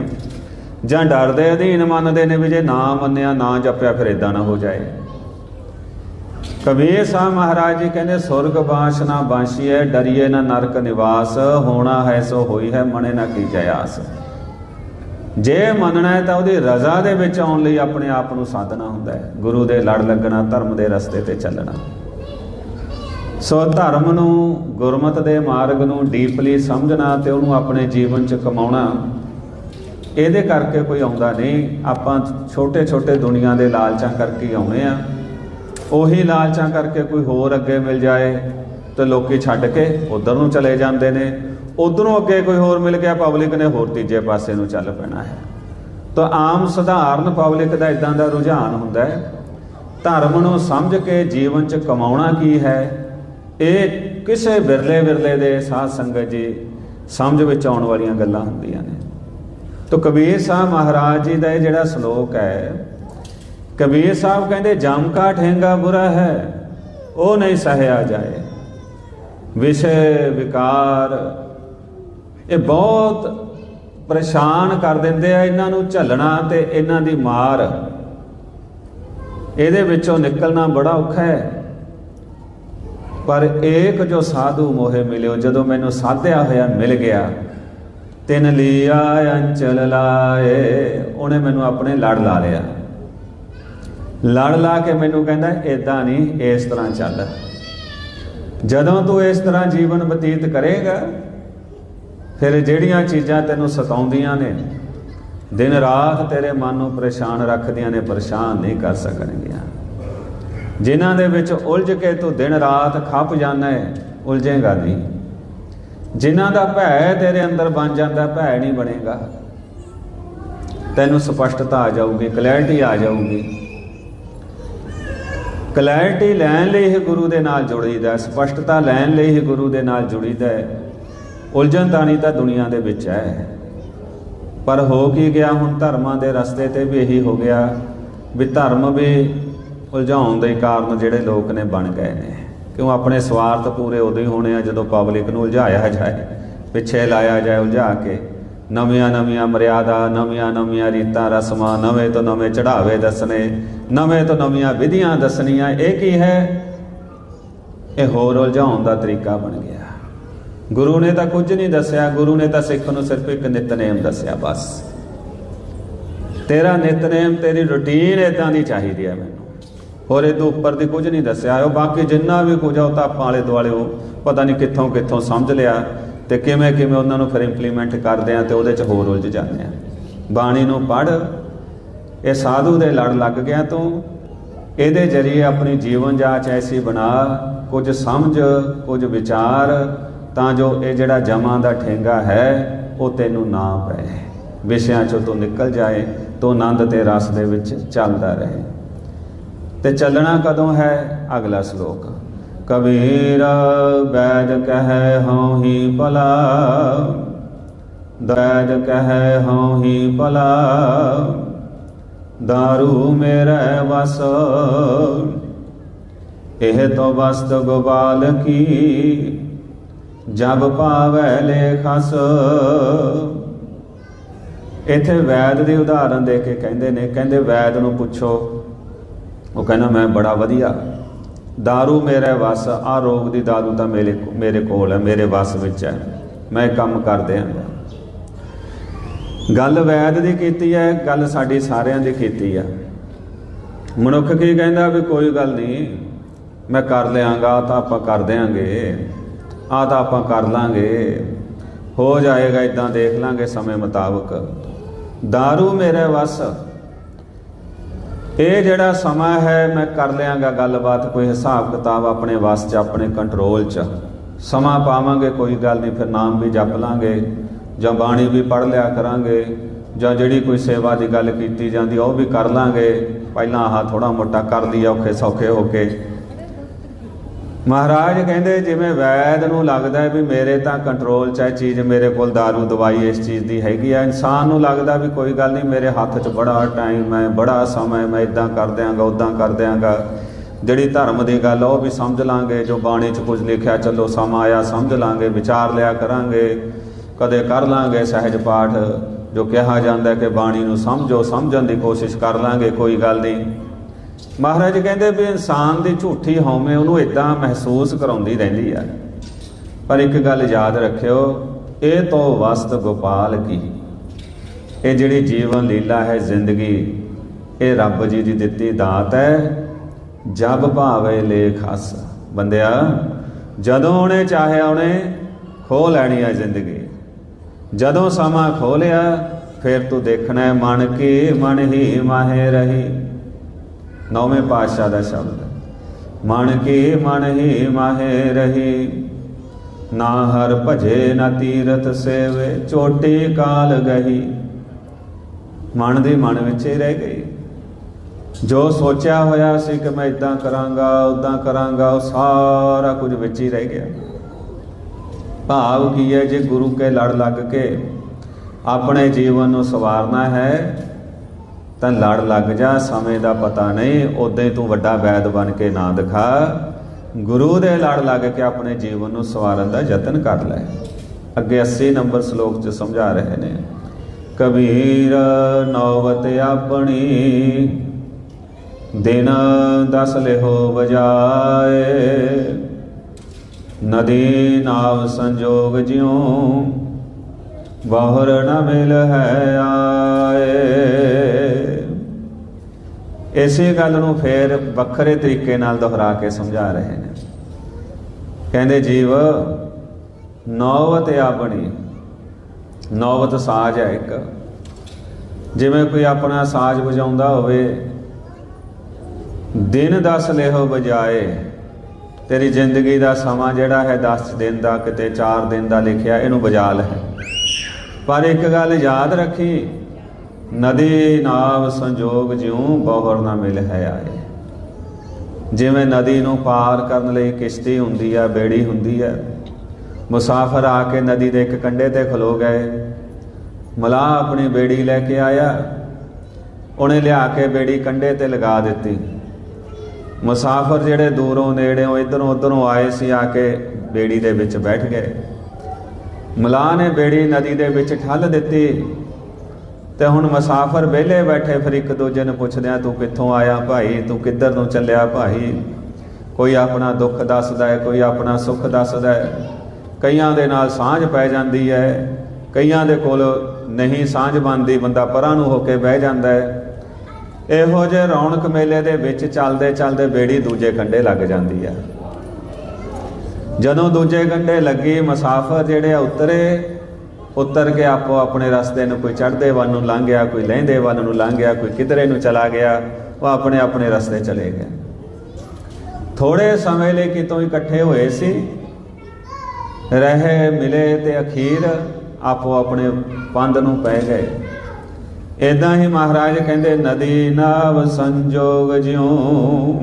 ਜਾਂ ਡਰ ਦੇ ਅਧੀਨ ਮੰਨਦੇ ਨੇ ਵੀ ਜੇ ਨਾ ਮੰਨਿਆ, ਨਾ ਜਪਿਆ, ਫਿਰ ਇਦਾਂ ਨਾ ਹੋ ਜਾਏ। ਕਬੀਰ ਸਾਹਿਬ ਮਹਾਰਾਜ ਜੀ ਕਹਿੰਦੇ ਸੁਰਗ ਬਾਸ਼ ਨਾ ਹੈ ਡਰੀਏ ਨਾ ਨਰਕ ਨਿਵਾਸ, ਹੋਣਾ ਹੈ ਸੋ ਹੋਈ ਹੈ ਮਣੇ ਨਾ ਕੀ ਆਸ। ਜੇ ਮੰਨਣਾ ਹੈ ਤਾਂ ਉਹਦੀ ਰਜ਼ਾ ਦੇ ਵਿੱਚ ਆਉਣ ਲਈ ਆਪਣੇ ਆਪ ਨੂੰ ਸਾਧਨਾ ਹੁੰਦਾ ਹੈ। ਗੁਰੂ ਦੇ ਲੜ ਲੱਗਣਾ, ਧਰਮ ਦੇ ਰਸਤੇ ਤੇ ਚੱਲਣਾ। ਸੋ ਧਰਮ ਨੂੰ, ਗੁਰਮਤ ਦੇ ਮਾਰਗ ਨੂੰ ਡੀਪਲੀ ਸਮਝਣਾ ਤੇ ਉਹਨੂੰ ਆਪਣੇ ਜੀਵਨ 'ਚ ਕਮਾਉਣਾ, ਇਹਦੇ ਕਰਕੇ ਕੋਈ ਆਉਂਦਾ ਨਹੀਂ। ਆਪਾਂ ਛੋਟੇ ਛੋਟੇ ਦੁਨੀਆ ਦੇ ਲਾਲਚਾਂ ਕਰਕੇ ਆਉਣੇ ਆ ਉਹੀ ਲਾਲਚਾਂ ਕਰਕੇ ਕੋਈ ਹੋਰ ਅੱਗੇ ਮਿਲ ਜਾਏ ਤੇ ਲੋਕੀ ਛੱਡ ਕੇ ਉਧਰ ਨੂੰ ਚਲੇ ਜਾਂਦੇ ਨੇ। ਉਧਰੋਂ ਅੱਗੇ ਕੋਈ ਹੋਰ ਮਿਲ ਗਿਆ, ਪਬਲਿਕ ਨੇ ਹੋਰ ਤੀਜੇ ਪਾਸੇ ਨੂੰ ਚੱਲ ਪੈਣਾ ਹੈ। ਤਾਂ ਆਮ ਸਧਾਰਨ ਪਬਲਿਕ ਦਾ ਇਦਾਂ ਦਾ ਰੁਝਾਨ ਹੁੰਦਾ ਹੈ, ਧਰਮ ਨੂੰ ਸਮਝ ਕੇ ਜੀਵਨ 'ਚ ਕਮਾਉਣਾ ਕੀ ਹੈ? ਇਹ ਕਿਸੇ ਵਿਰਲੇ ਵਿਰਲੇ ਦੇ ਸਾਧ ਸੰਗਤ ਜੀ ਸਮਝ ਵਿੱਚ ਆਉਣ ਵਾਲੀਆਂ ਗੱਲਾਂ ਹੁੰਦੀਆਂ ਨੇ। ਤਾਂ ਕਬੀਰ ਸਾਹਿਬ ਮਹਾਰਾਜ ਜੀ ਦਾ ਇਹ ਜਿਹੜਾ ਸ਼ਲੋਕ ਹੈ ਕਬੀਰ ਸਾਹਿਬ ਕਹਿੰਦੇ, ਜਮ ਕਾ ਠੇਂਗਾ ਬੁਰਾ ਹੈ, ਉਹ ਨਹੀਂ ਸਹਿਆ ਜਾਏ। ਵਿਸ਼ੇ ਵਿਕਾਰ, ਇਹ ਬਹੁਤ ਪਰੇਸ਼ਾਨ ਕਰ ਦਿੰਦੇ ਆ ਇਹਨਾਂ ਨੂੰ ਝੱਲਣਾ ਤੇ ਇਹਨਾਂ ਦੀ ਮਾਰ। ਇਹਦੇ ਵਿੱਚੋਂ ਨਿਕਲਣਾ ਬੜਾ ਔਖਾ ਹੈ। ਪਰ ਏਕ ਜੋ ਸਾਧੂ ਮੋਹੇ ਮਿਲਿਓ, ਜਦੋਂ ਮੈਨੂੰ ਸਾਧਿਆ ਹੋਇਆ ਮਿਲ ਗਿਆ, ਤਿਨ ਲਿਆ ਅੰਚਲ ਲਾਏ, ਉਹਨੇ ਮੈਨੂੰ ਆਪਣੇ ਲੜ ਲਾ ਲਿਆ। ਲੜ ਲਾ ਕੇ ਮੈਨੂੰ ਕਹਿੰਦਾ ਇਦਾਂ ਨਹੀਂ, ਇਸ ਤਰ੍ਹਾਂ ਚੱਲ। ਜਦੋਂ ਤੂੰ ਇਸ ਤਰ੍ਹਾਂ ਜੀਵਨ ਬਤੀਤ ਕਰੇਗਾ, ਫਿਰ ਜਿਹੜੀਆਂ ਚੀਜ਼ਾਂ ਤੈਨੂੰ ਸਤਾਉਂਦੀਆਂ ਨੇ, ਦਿਨ ਰਾਤ ਤੇਰੇ ਮਨ ਨੂੰ ਪਰੇਸ਼ਾਨ ਰੱਖਦੀਆਂ ਨੇ, ਪਰੇਸ਼ਾਨ ਨਹੀਂ ਕਰ ਸਕਣਗੀਆਂ। ਜਿਨ੍ਹਾਂ ਦੇ ਵਿੱਚ ਉਲਝ ਕੇ ਤੂੰ ਦਿਨ ਰਾਤ ਖੱਪ ਜਾਂਦਾ ਹੈ ਉਲਝੇਗਾ ਨਹੀਂ। ਜਿਨ੍ਹਾਂ ਦਾ ਭੈ ਤੇਰੇ ਅੰਦਰ ਬਣ ਜਾਂਦਾ, ਭੈ ਨਹੀਂ ਬਣੇਗਾ। ਤੈਨੂੰ ਸਪਸ਼ਟਤਾ ਆ ਜਾਊਗੀ, ਕਲੈਰਿਟੀ ਆ ਜਾਊਗੀ। ਕਲੈਰਿਟੀ ਲੈਣ ਲਈ ਹੀ ਗੁਰੂ ਦੇ ਨਾਲ ਜੁੜੀਦਾ ਸਪਸ਼ਟਤਾ ਲੈਣ ਲਈ ਹੀ ਗੁਰੂ ਦੇ ਨਾਲ ਜੁੜੀਦਾ ਹੈ। ਉਲਝਣ ਤਾਂ ਤਾਂ ਦੁਨੀਆ ਦੇ ਵਿੱਚ ਹੈ। ਪਰ ਹੋ ਕੀ ਗਿਆ ਹੁਣ ਧਰਮਾਂ ਦੇ ਰਸਤੇ ਤੇ ਵੀ ਇਹੀ ਹੋ ਗਿਆ ਵੀ ਧਰਮ ਵੀ ਉਲਝਾਉਣ ਦੇ ਕਾਰਨ ਜਿਹੜੇ ਲੋਕ ਨੇ ਬਣ ਗਏ ਨੇ। ਕਿਉਂ ਆਪਣੇ ਸਵਾਰਥ ਪੂਰੇ ਉਦੋਂ ਹੀ ਹੋਣੇ ਆ ਜਦੋਂ ਪਬਲਿਕ ਨੂੰ ਉਲਝਾਇਆ ਜਾਏ, ਪਿੱਛੇ ਲਾਇਆ ਜਾਏ, ਉਲਝਾ ਕੇ। ਨਵੀਆਂ ਨਵੀਆਂ ਮਰਿਆਦਾ, ਨਵੀਆਂ ਨਵੀਆਂ ਰੀਤਾਂ, ਰਸਮਾਂ, ਨਵੇਂ ਤੋਂ ਨਵੇਂ ਚੜਾਵੇ ਦੱਸਣੇ, ਨਵੇਂ ਤੋਂ ਨਵੀਆਂ ਵਿਧੀਆਂ ਦੱਸਣੀਆਂ, ਇਹ ਕੀ ਹੈ? ਇਹ ਹੋਰ ਉਲਝਾਉਣ ਦਾ ਤਰੀਕਾ ਬਣ ਗਿਆ। ਗੁਰੂ ਨੇ ਤਾਂ ਕੁਝ ਨਹੀਂ ਦੱਸਿਆ, ਗੁਰੂ ਨੇ ਤਾਂ ਸਿੱਖ ਨੂੰ ਸਿਰਫ ਇੱਕ ਨਿਤਨੇਮ ਦੱਸਿਆ ਬਸ। ਤੇਰਾ ਨਿਤਨੇਮ, ਤੇਰੀ ਰੁਟੀਨ ਇਦਾਂ ਦੀ ਚਾਹੀਦੀ ਹੈ ਮੈਨੂੰ। ਹੋਰ ਇਹ ਤੋਂ ਉੱਪਰ ਦੀ ਕੁਝ ਨਹੀਂ ਦੱਸਿਆ, ਉਹ ਬਾਕੀ ਜਿੰਨਾ ਵੀ ਕੁਝ ਆ, ਉਹ ਤਾਂ ਆਪਾਂ ਆਲੇ ਦੁਆਲੇ ਉਹ ਪਤਾ ਨਹੀਂ ਕਿੱਥੋਂ ਕਿੱਥੋਂ ਸਮਝ ਲਿਆ। ਤੇ ਕਿਵੇਂ ਕਿਵੇਂ ਉਹਨਾਂ ਨੂੰ ਫਿਰ ਇੰਪਲੀਮੈਂਟ ਕਰਦੇ ਆ ਤੇ ਉਹਦੇ 'ਚ ਹੋਰ ਉਲਝ ਜਾਂਦੇ ਆ। ਬਾਣੀ ਨੂੰ ਪੜ੍ਹ, ਇਹ ਸਾਧੂ ਦੇ ਲੜ ਲੱਗ ਗਿਆ ਤੂੰ, ਇਹਦੇ ਜਰੀਏ ਆਪਣੀ ਜੀਵਨ ਜਾਂਚ ਐਸੀ ਬਣਾ, ਕੁਝ ਸਮਝ, ਕੁਝ ਵਿਚਾਰ, ਤਾਂ ਜੋ ਇਹ ਜਿਹੜਾ ਜਮਾਂ ਦਾ ਠੇਂਗਾ ਹੈ, ਉਹ ਤੈਨੂੰ ਨਾ ਪਏ। ਵਿਸ਼ਿਆਂ ਚੋਂ ਤੂੰ ਨਿਕਲ ਜਾਏ, ਤੂੰ ਆਨੰਦ ਤੇ ਰਸ ਦੇ ਵਿੱਚ ਚੱਲਦਾ ਰਹੇ। ਤੇ ਚੱਲਣਾ ਕਦੋਂ ਹੈ? ਅਗਲਾ ਸ਼ਲੋਕ। ਕਬੀਰ ਬੈਜ ਕਹੈ ਹਉ ਹੀ ਭਲਾ। ਦੈਜ ਕਹੈ ਹਉ ਹੀ ਭਲਾ। ਦਾਰੂ ਮੇਰੇ ਵਸ। ਇਹ ਤੋ ਵਸਤ ਗੋਪਾਲ ਕੀ? ਜਬ ਪਾਵੈ ਲੇਖਸ ਇਥੇ ਵੈਦ ਦੀ ਉਦਾਹਰਨ ਦੇ ਕੇ ਕਹਿੰਦੇ ਨੇ, ਕਹਿੰਦੇ ਵੈਦ ਨੂੰ ਪੁੱਛੋ। ਉਹ ਕਹਿੰਦਾ, ਮੈਂ ਬੜਾ ਵਧੀਆ दारू ਮੇਰੇ ਵਸ ਆ ਰੋਗ ਦੀ दारू ਤਾਂ ਮੇਰੇ ਮੇਰੇ ਕੋਲ ਹੈ ਮੇਰੇ ਵਸ ਵਿੱਚ ਹੈ ਮੈਂ ਕੰਮ ਕਰਦੇ ਆਂ ਗੱਲ ਵੈਦ ਦੀ ਕੀਤੀ ਹੈ ਗੱਲ ਸਾਡੀ ਸਾਰਿਆਂ ਦੀ ਕੀਤੀ ਹੈ ਮਨੁੱਖ ਕੀ ਕਹਿੰਦਾ ਵੀ ਕੋਈ ਗੱਲ ਨਹੀਂ ਮੈਂ ਕਰ ਲਿਆਂਗਾ ਆਹ ਤਾਂ ਆਪਾਂ ਕਰ ਦਿਆਂਗੇ ਆ ਤਾਂ ਆਪਾਂ ਕਰ ਲਾਂਗੇ ਹੋ ਜਾਏਗਾ ਇਦਾਂ ਦੇਖ ਲਾਂਗੇ ਸਮੇਂ ਮੁਤਾਬਕ दारू ਮੇਰੇ ਵਸ ਇਹ ਜਿਹੜਾ ਸਮਾਂ ਹੈ, ਮੈਂ ਕਰ ਲਿਆਂਗਾ ਗੱਲਬਾਤ, ਕੋਈ ਹਿਸਾਬ ਕਿਤਾਬ ਆਪਣੇ ਵਸ 'ਚ, ਆਪਣੇ ਕੰਟਰੋਲ 'ਚ। ਸਮਾਂ ਪਾਵਾਂਗੇ, ਕੋਈ ਗੱਲ ਨਹੀਂ, ਫਿਰ ਨਾਮ ਵੀ ਜਪ ਲਾਂਗੇ, ਜਾਂ ਬਾਣੀ ਵੀ ਪੜ੍ਹ ਲਿਆ ਕਰਾਂਗੇ, ਜਾਂ ਜਿਹੜੀ ਕੋਈ ਸੇਵਾ ਦੀ ਗੱਲ ਕੀਤੀ ਜਾਂਦੀ, ਉਹ ਵੀ ਕਰ ਲਾਂਗੇ। ਪਹਿਲਾਂ ਆਹ ਥੋੜਾ ਮੋਟਾ ਕਰ ਲਿਆ ਔਖੇ ਸੌਖੇ ਹੋ ਕੇ। ਮਹਾਰਾਜ ਕਹਿੰਦੇ, ਜਿਵੇਂ ਵੈਦ ਨੂੰ ਲੱਗਦਾ ਹੈ ਵੀ ਮੇਰੇ ਤਾਂ ਕੰਟਰੋਲ 'ਚ ਹੈ ਚੀਜ਼, ਮੇਰੇ ਕੋਲ दारू ਦਵਾਈ ਇਸ ਚੀਜ਼ ਦੀ ਹੈਗੀ ਆ। ਇਨਸਾਨ ਨੂੰ ਲੱਗਦਾ ਵੀ ਕੋਈ ਗੱਲ ਨਹੀਂ, ਮੇਰੇ ਹੱਥ 'ਚ ਬੜਾ ਟਾਈਮ ਹੈ, ਬੜਾ ਸਮਾਂ ਮੈਂ ਇਦਾਂ ਕਰ ਦਿਆਂਗਾ ਉਦਾਂ ਕਰ ਦਿਆਂਗਾ। ਜਿਹੜੀ ਧਰਮ ਦੀ ਗੱਲ ਆ, ਉਹ ਵੀ ਸਮਝ ਲਾਂਗੇ, ਜੋ ਬਾਣੀ 'ਚ ਕੁਝ ਲਿਖਿਆ, ਚਲੋ ਸਮਾਂ ਆਇਆ, ਸਮਝ ਲਾਂਗੇ, ਵਿਚਾਰ ਲਿਆ ਕਰਾਂਗੇ, ਕਦੇ ਕਰ ਲਾਂਗੇ ਸਹਿਜ ਪਾਠ, ਜੋ ਕਿਹਾ ਜਾਂਦਾ ਕਿ ਬਾਣੀ ਨੂੰ ਸਮਝੋ, ਸਮਝਣ ਦੀ ਕੋਸ਼ਿਸ਼ ਕਰ ਲਾਂਗੇ, ਕੋਈ ਗੱਲ ਨਹੀਂ। ਮਹਾਰਾਜ ਕਹਿੰਦੇ ਵੀ ਇਨਸਾਨ ਦੀ ਝੂਠੀ ਹਉਮੈ ਉਹਨੂੰ ਇਦਾਂ ਮਹਿਸੂਸ ਕਰਾਉਂਦੀ ਰਹਿੰਦੀ ਆ। ਪਰ ਇੱਕ ਗੱਲ ਯਾਦ ਰੱਖਿਓ, ਇਹ ਤੋਂ ਵਸਤ ਗੋਪਾਲ ਕੀ? ਇਹ ਜਿਹੜੀ ਜੀਵਨ ਲੀਲਾ ਹੈ ਜ਼ਿੰਦਗੀ, ਇਹ ਰੱਬ ਜੀ ਦੀ ਦਿੱਤੀ ਦਾਤ ਹੈ, ਜਬ ਭਾਵੇ ਲੇਖ ਹਸ ਬੰਦਿਆ, ਜਦੋਂ ਉਹਨੇ ਚਾਹਿਆ ਉਹਨੇ ਖੋ ਲੈਣੀ ਹੈ ਜ਼ਿੰਦਗੀ। ਜਦੋਂ ਸਮਾਂ ਖੋ ਲਿਆ ਫਿਰ ਤੂੰ ਦੇਖਣਾ ਮਨ ਕੀ, ਮਨ ਹੀ ਮਾਹੇ ਰਹੀ। ਨੌਵੇਂ ਪਾਤਸ਼ਾਹ ਦਾ ਸ਼ਬਦ। ਹੈ। ਮਨ ਕੀ ਮਨ ਹੀ ਮਾਹੇ ਰਹੀ, ਨਾ ਹਰ ਭਜੇ ਨਾ ਤੀਰਥ ਸੇਵੇ, ਚੋਟੀ ਕਾਲ ਗਹੀ। ਮਨ ਦੇ ਮਨ ਵਿੱਚ ਹੀ ਰਹਿ ਗਈ। ਜੋ ਸੋਚਿਆ ਹੋਇਆ ਸੀ ਕਿ ਮੈਂ ਇਦਾਂ ਕਰਾਂਗਾ ਉਦਾਂ ਕਰਾਂਗਾ, ਉਹ ਸਾਰਾ ਕੁਝ ਵਿੱਚ ਹੀ ਰਹਿ ਗਿਆ। ਭਾਵ ਕੀ ਹੈ, ਜੇ ਗੁਰੂ ਕੇ ਲੜ ਲੱਗ ਕੇ ਆਪਣੇ ਜੀਵਨ ਨੂੰ ਸਵਾਰਨਾ ਹੈ ਤਾਂ ਲੜ ਲੱਗ ਜਾ, ਸਮੇਂ ਦਾ ਪਤਾ ਨਹੀਂ ਉਦਾਂ ਤੂੰ ਵੱਡਾ ਵੈਦ ਬਣ ਕੇ ਨਾ ਦਿਖਾ। ਗੁਰੂ ਦੇ ਲੜ ਲੱਗ ਕੇ ਆਪਣੇ ਜੀਵਨ ਨੂੰ ਸਵਾਰਨ ਦਾ ਯਤਨ ਕਰ ਲੈ। ਅੱਗੇ 80 ਨੰਬਰ ਸ਼ਲੋਕ 'ਚ ਸਮਝਾ ਰਹੇ ਨੇ, ਕਬੀਰ ਨੌਵਤ ਆਪਣੀ, ਦਿਨ ਦਸ ਲਿਹੋ ਬਜਾਏ ਨਦੀ ਨਾਵ ਸੰਜੋਗ ਜਿਉ, ਬਾਹਰ ਨ ਮਿਲ ਹੈ ਆਏ। ਇਸੇ ਗੱਲ ਨੂੰ ਫੇਰ ਵੱਖਰੇ ਤਰੀਕੇ ਨਾਲ ਦੁਹਰਾ ਕੇ ਸਮਝਾ ਰਹੇ ਨੇ। ਕਹਿੰਦੇ, ਜੀਵ ਨੌਵਤ ਆਪਣੀ ਨੌਵਤ ਸਾਜ ਹੈ ਇੱਕ। ਜਿਵੇਂ ਕੋਈ ਆਪਣਾ ਸਾਜ ਵਜਾਉਂਦਾ ਹੋਵੇ, ਦਿਨ ਦਸ ਲਿਹੋ ਬਜਾਏ ਤੇਰੀ ਜ਼ਿੰਦਗੀ ਦਾ ਸਮਾਂ ਜਿਹੜਾ ਹੈ 10 ਦਿਨ ਦਾ, ਕਿਤੇ 4 ਦਿਨ ਦਾ ਲਿਖਿਆ, ਇਹਨੂੰ ਬਜਾ ਲੈ ਪਰ ਇੱਕ ਗੱਲ ਯਾਦ ਰੱਖੀ ਨਦੀ ਨਾਵ ਸੰਜੋਗ ਜਿਉ ਬਹੁਰ ਨਾ ਮਿਲ ਹੈ ਆਏ। ਜਿਵੇਂ ਨਦੀ ਨੂੰ ਪਾਰ ਕਰਨ ਲਈ ਕਿਸ਼ਤੀ ਹੁੰਦੀ ਹੈ ਬੇੜੀ ਹੁੰਦੀ ਹੈ ਮੁਸਾਫਰ ਆ ਕੇ ਨਦੀ ਦੇ ਇੱਕ ਕੰਢੇ ਤੇ ਖਲੋ ਗਏ। ਮਲਾਹ ਆਪਣੀ ਬੇੜੀ ਲੈ ਕੇ ਆਇਆ, ਉਹਨੇ ਲਿਆ ਕੇ ਬੇੜੀ ਕੰਢੇ ਤੇ ਲਗਾ ਦਿੱਤੀ। ਮੁਸਾਫਰ ਜਿਹੜੇ ਦੂਰੋਂ ਨੇੜਿਓਂ ਇਧਰੋਂ ਉਧਰੋਂ ਆਏ ਸੀ, ਆ ਕੇ ਬੇੜੀ ਦੇ ਵਿੱਚ ਬੈਠ ਗਏ। ਮਲਾਹ ਨੇ ਬੇੜੀ ਨਦੀ ਦੇ ਵਿੱਚ ਠੱਲ ਦਿੱਤੀ। ਤੇ ਹੁਣ ਮੁਸਾਫਰ ਵਿਹਲੇ ਬੈਠੇ ਫਿਰ ਇੱਕ ਦੂਜੇ ਨੂੰ ਪੁੱਛਦੇ ਆ, ਤੂੰ ਕਿੱਥੋਂ ਆਇਆ ਭਾਈ? ਤੂੰ ਕਿੱਧਰ ਨੂੰ ਚੱਲਿਆ ਭਾਈ? ਕੋਈ ਆਪਣਾ ਦੁੱਖ ਦੱਸਦਾ ਹੈ, ਕੋਈ ਆਪਣਾ ਸੁੱਖ ਦੱਸਦਾ ਹੈ? ਕਈਆਂ ਦੇ ਨਾਲ ਸਾਂਝ ਪੈ ਜਾਂਦੀ ਹੈ, ਕਈਆਂ ਦੇ ਕੋਲ ਨਹੀਂ ਸਾਂਝ ਬਣਦੀ, ਬੰਦਾ ਪਰਾਂ ਨੂੰ ਹੋ ਕੇ ਬਹਿ ਜਾਂਦਾ ਹੈ। ਇਹੋ ਜਿਹੇ ਰੌਣਕ ਮੇਲੇ ਦੇ ਵਿੱਚ ਚੱਲਦੇ ਚੱਲਦੇ ਬੇੜੀ ਦੂਜੇ ਕੰਢੇ ਲੱਗ ਜਾਂਦੀ ਹੈ। ਜਦੋਂ ਦੂਜੇ ਕੰਢੇ ਲੱਗੀ, ਮੁਸਾਫਰ ਜਿਹੜੇ ਆ ਉਤਰੇ ਉਤਰ ਕੇ ਆਪੋ ਆਪਣੇ ਰਸਤੇ ਨੂੰ ਕੋਈ ਚੜ੍ਹਦੇ ਵੱਲ ਨੂੰ ਲੰਘ ਗਿਆ, ਕੋਈ ਲਹਿੰਦੇ ਵੱਲ ਨੂੰ ਲੰਘ ਗਿਆ, ਕੋਈ ਕਿਧਰੇ ਨੂੰ ਚਲਾ ਗਿਆ, ਉਹ ਆਪਣੇ ਆਪਣੇ ਰਸਤੇ ਚਲੇ ਗਏ। ਥੋੜੇ ਸਮੇਂ ਲਈ ਕਿਤੋਂ ਇਕੱਠੇ ਹੋਏ ਸੀ। ਰਹੇ, ਮਿਲੇ ਤੇ ਅਖੀਰ ਆਪੋ ਆਪਣੇ ਪੰਧ ਨੂੰ ਪੈ ਗਏ। ਇਦਾਂ ਹੀ ਮਹਾਰਾਜ ਕਹਿੰਦੇ, ਨਦੀ ਨਾਵ ਸੰਜੋਗ ਜਿਉ।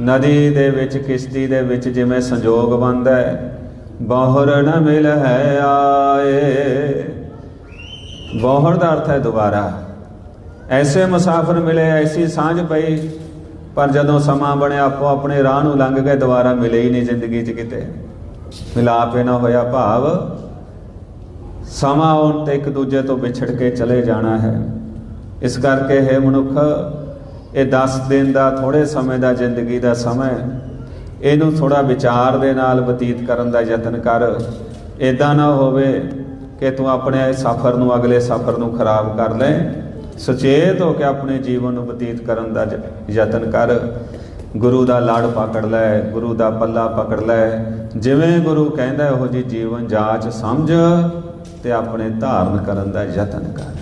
ਨਦੀ ਦੇ ਵਿੱਚ, ਕਿਸ਼ਤੀ ਦੇ ਵਿੱਚ ਜਿਵੇਂ ਸੰਜੋਗ ਬਣਦਾ ਹੈ ਬਹੁਰ ਨ ਮਿਲ ਹੈ ਆਏ। ਬਹੁਰ ਦਾ ਅਰਥ ਹੈ ਦੁਬਾਰਾ। ਐਸੇ ਮੁਸਾਫਰ ਮਿਲੇ, ਐਸੀ ਸਾਂਝ ਪਈ, ਪਰ ਜਦੋਂ ਸਮਾਂ ਬਣਿਆ, ਆਪੋ ਆਪਣੇ ਰਾਹ ਨੂੰ ਲੰਘ ਗਏ ਦੁਬਾਰਾ ਮਿਲੇ ਹੀ ਨਹੀਂ ਜ਼ਿੰਦਗੀ 'ਚ ਕਿਤੇ। ਮਿਲਾਪ ਇਹ ਨਾ ਹੋਇਆ ਭਾਵ, ਸਮਾਂ ਆਉਣ ਤੇ ਇੱਕ ਦੂਜੇ ਤੋਂ ਵਿਛੜ ਕੇ ਚਲੇ ਜਾਣਾ ਹੈ। ਇਸ ਕਰਕੇ ਹੈ ਮਨੁੱਖ, ਇਹ 10 ਦਿਨ ਦਾ ਥੋੜੇ ਸਮੇਂ ਦਾ ਜ਼ਿੰਦਗੀ ਦਾ ਸਮਾਂ ਇਹਨੂੰ ਥੋੜਾ ਵਿਚਾਰ ਦੇ ਨਾਲ ਬਤੀਤ ਕਰਨ ਦਾ ਯਤਨ ਕਰ। ਇਦਾਂ ਨਾ ਹੋਵੇ ਕਿ ਤੂੰ ਆਪਣੇ ਸਫ਼ਰ ਨੂੰ, ਅਗਲੇ ਸਫ਼ਰ ਨੂੰ ਖਰਾਬ ਕਰ ਲੈ। ਸੁਚੇਤ ਹੋ ਕੇ ਆਪਣੇ ਜੀਵਨ ਨੂੰ ਬਤੀਤ ਕਰਨ ਦਾ ਯਤਨ ਕਰ। ਗੁਰੂ ਦਾ ਲੜ ਪਕੜ ਲੈ, ਗੁਰੂ ਦਾ ਪੱਲਾ ਪਕੜ ਲੈ। ਜਿਵੇਂ ਗੁਰੂ ਕਹਿੰਦਾ ਉਹੋ ਜੀ ਜੀਵਨ ਜਾਂਚ ਸਮਝ ਤੇ ਆਪਣੇ ਧਾਰਨ ਕਰਨ ਦਾ ਯਤਨ ਕਰ।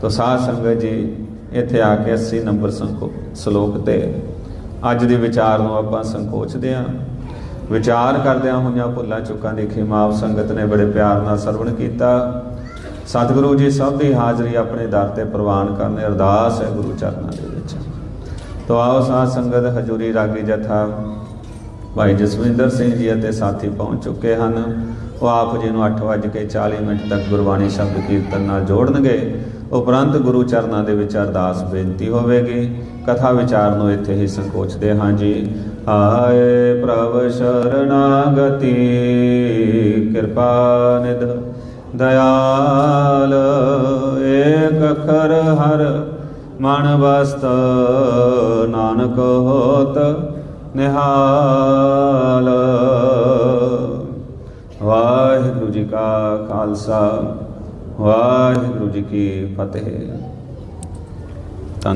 ਤੋ ਸਾਧ ਸੰਗਤ ਜੀ, ਇੱਥੇ ਆ ਕੇ 80 ਨੰਬਰ ਸੰਕੋ, ਸ਼ਲੋਕ ਤੇ ਅੱਜ ਦੇ ਵਿਚਾਰ ਨੂੰ ਆਪਾਂ ਸੰਕੋਚਦੇ ਹਾਂ। ਵਿਚਾਰ ਕਰਦਿਆਂ ਹੋਈਆਂ ਭੁੱਲਾਂ ਚੁੱਕਾਂ ਦੀ ਖਿਮਾਵ ਸੰਗਤ ਨੇ ਬੜੇ ਪਿਆਰ ਨਾਲ ਸਰਵਣ ਕੀਤਾ। ਸਤਿਗੁਰੂ ਜੀ ਸਭ ਦੀ ਹਾਜ਼ਰੀ ਆਪਣੇ ਦਰ ਤੇ ਪ੍ਰਵਾਨ ਕਰਨ ਅਰਦਾਸ ਹੈ ਗੁਰੂ ਚਰਨਾਂ ਦੇ ਵਿੱਚ। ਤੋ ਆਓ ਸਾਧ ਸੰਗਤ ਹਜੂਰੀ ਰਾਗੀ ਜਥਾ ਭਾਈ ਜਸਵਿੰਦਰ ਸਿੰਘ ਜੀ ਅਤੇ ਸਾਥੀ ਪਹੁੰਚ ਚੁੱਕੇ ਹਨ। ਉਹ ਆਪ ਜੀ ਨੂੰ 8:40 ਮਿੰਟ ਤੱਕ ਗੁਰਬਾਣੀ ਸ਼ਬਦ ਕੀਰਤਨ ਨਾਲ ਜੋੜਨਗੇ। ਉਪਰੰਤ ਗੁਰੂ ਚਰਨਾਂ ਦੇ ਵਿੱਚ ਅਰਦਾਸ ਬੇਨਤੀ ਹੋਵੇਗੀ। ਕਥਾ ਵਿਚਾਰ ਨੂੰ ਇੱਥੇ ਹੀ ਸੰਕੋਚਦੇ ਹਾਂ ਜੀ। ਆਏ ਪ੍ਰਭ ਸ਼ਰਨਾਗਤੀ, ਕਿਰਪਾ ਨਿਧ, ਦਇਆਲ, ਏਕ ਅਖਰ ਹਰ, ਮਨ ਵਸਤ, ਨਾਨਕ ਹੋਤ, ਨਿਹਾਲ। ਵਾਹਿਗੁਰੂ ਜੀ ਕਾ ਖਾਲਸਾ, ਵਾਹਿਗੁਰੂ ਜੀ ਕੀ ਫਤਿਹ।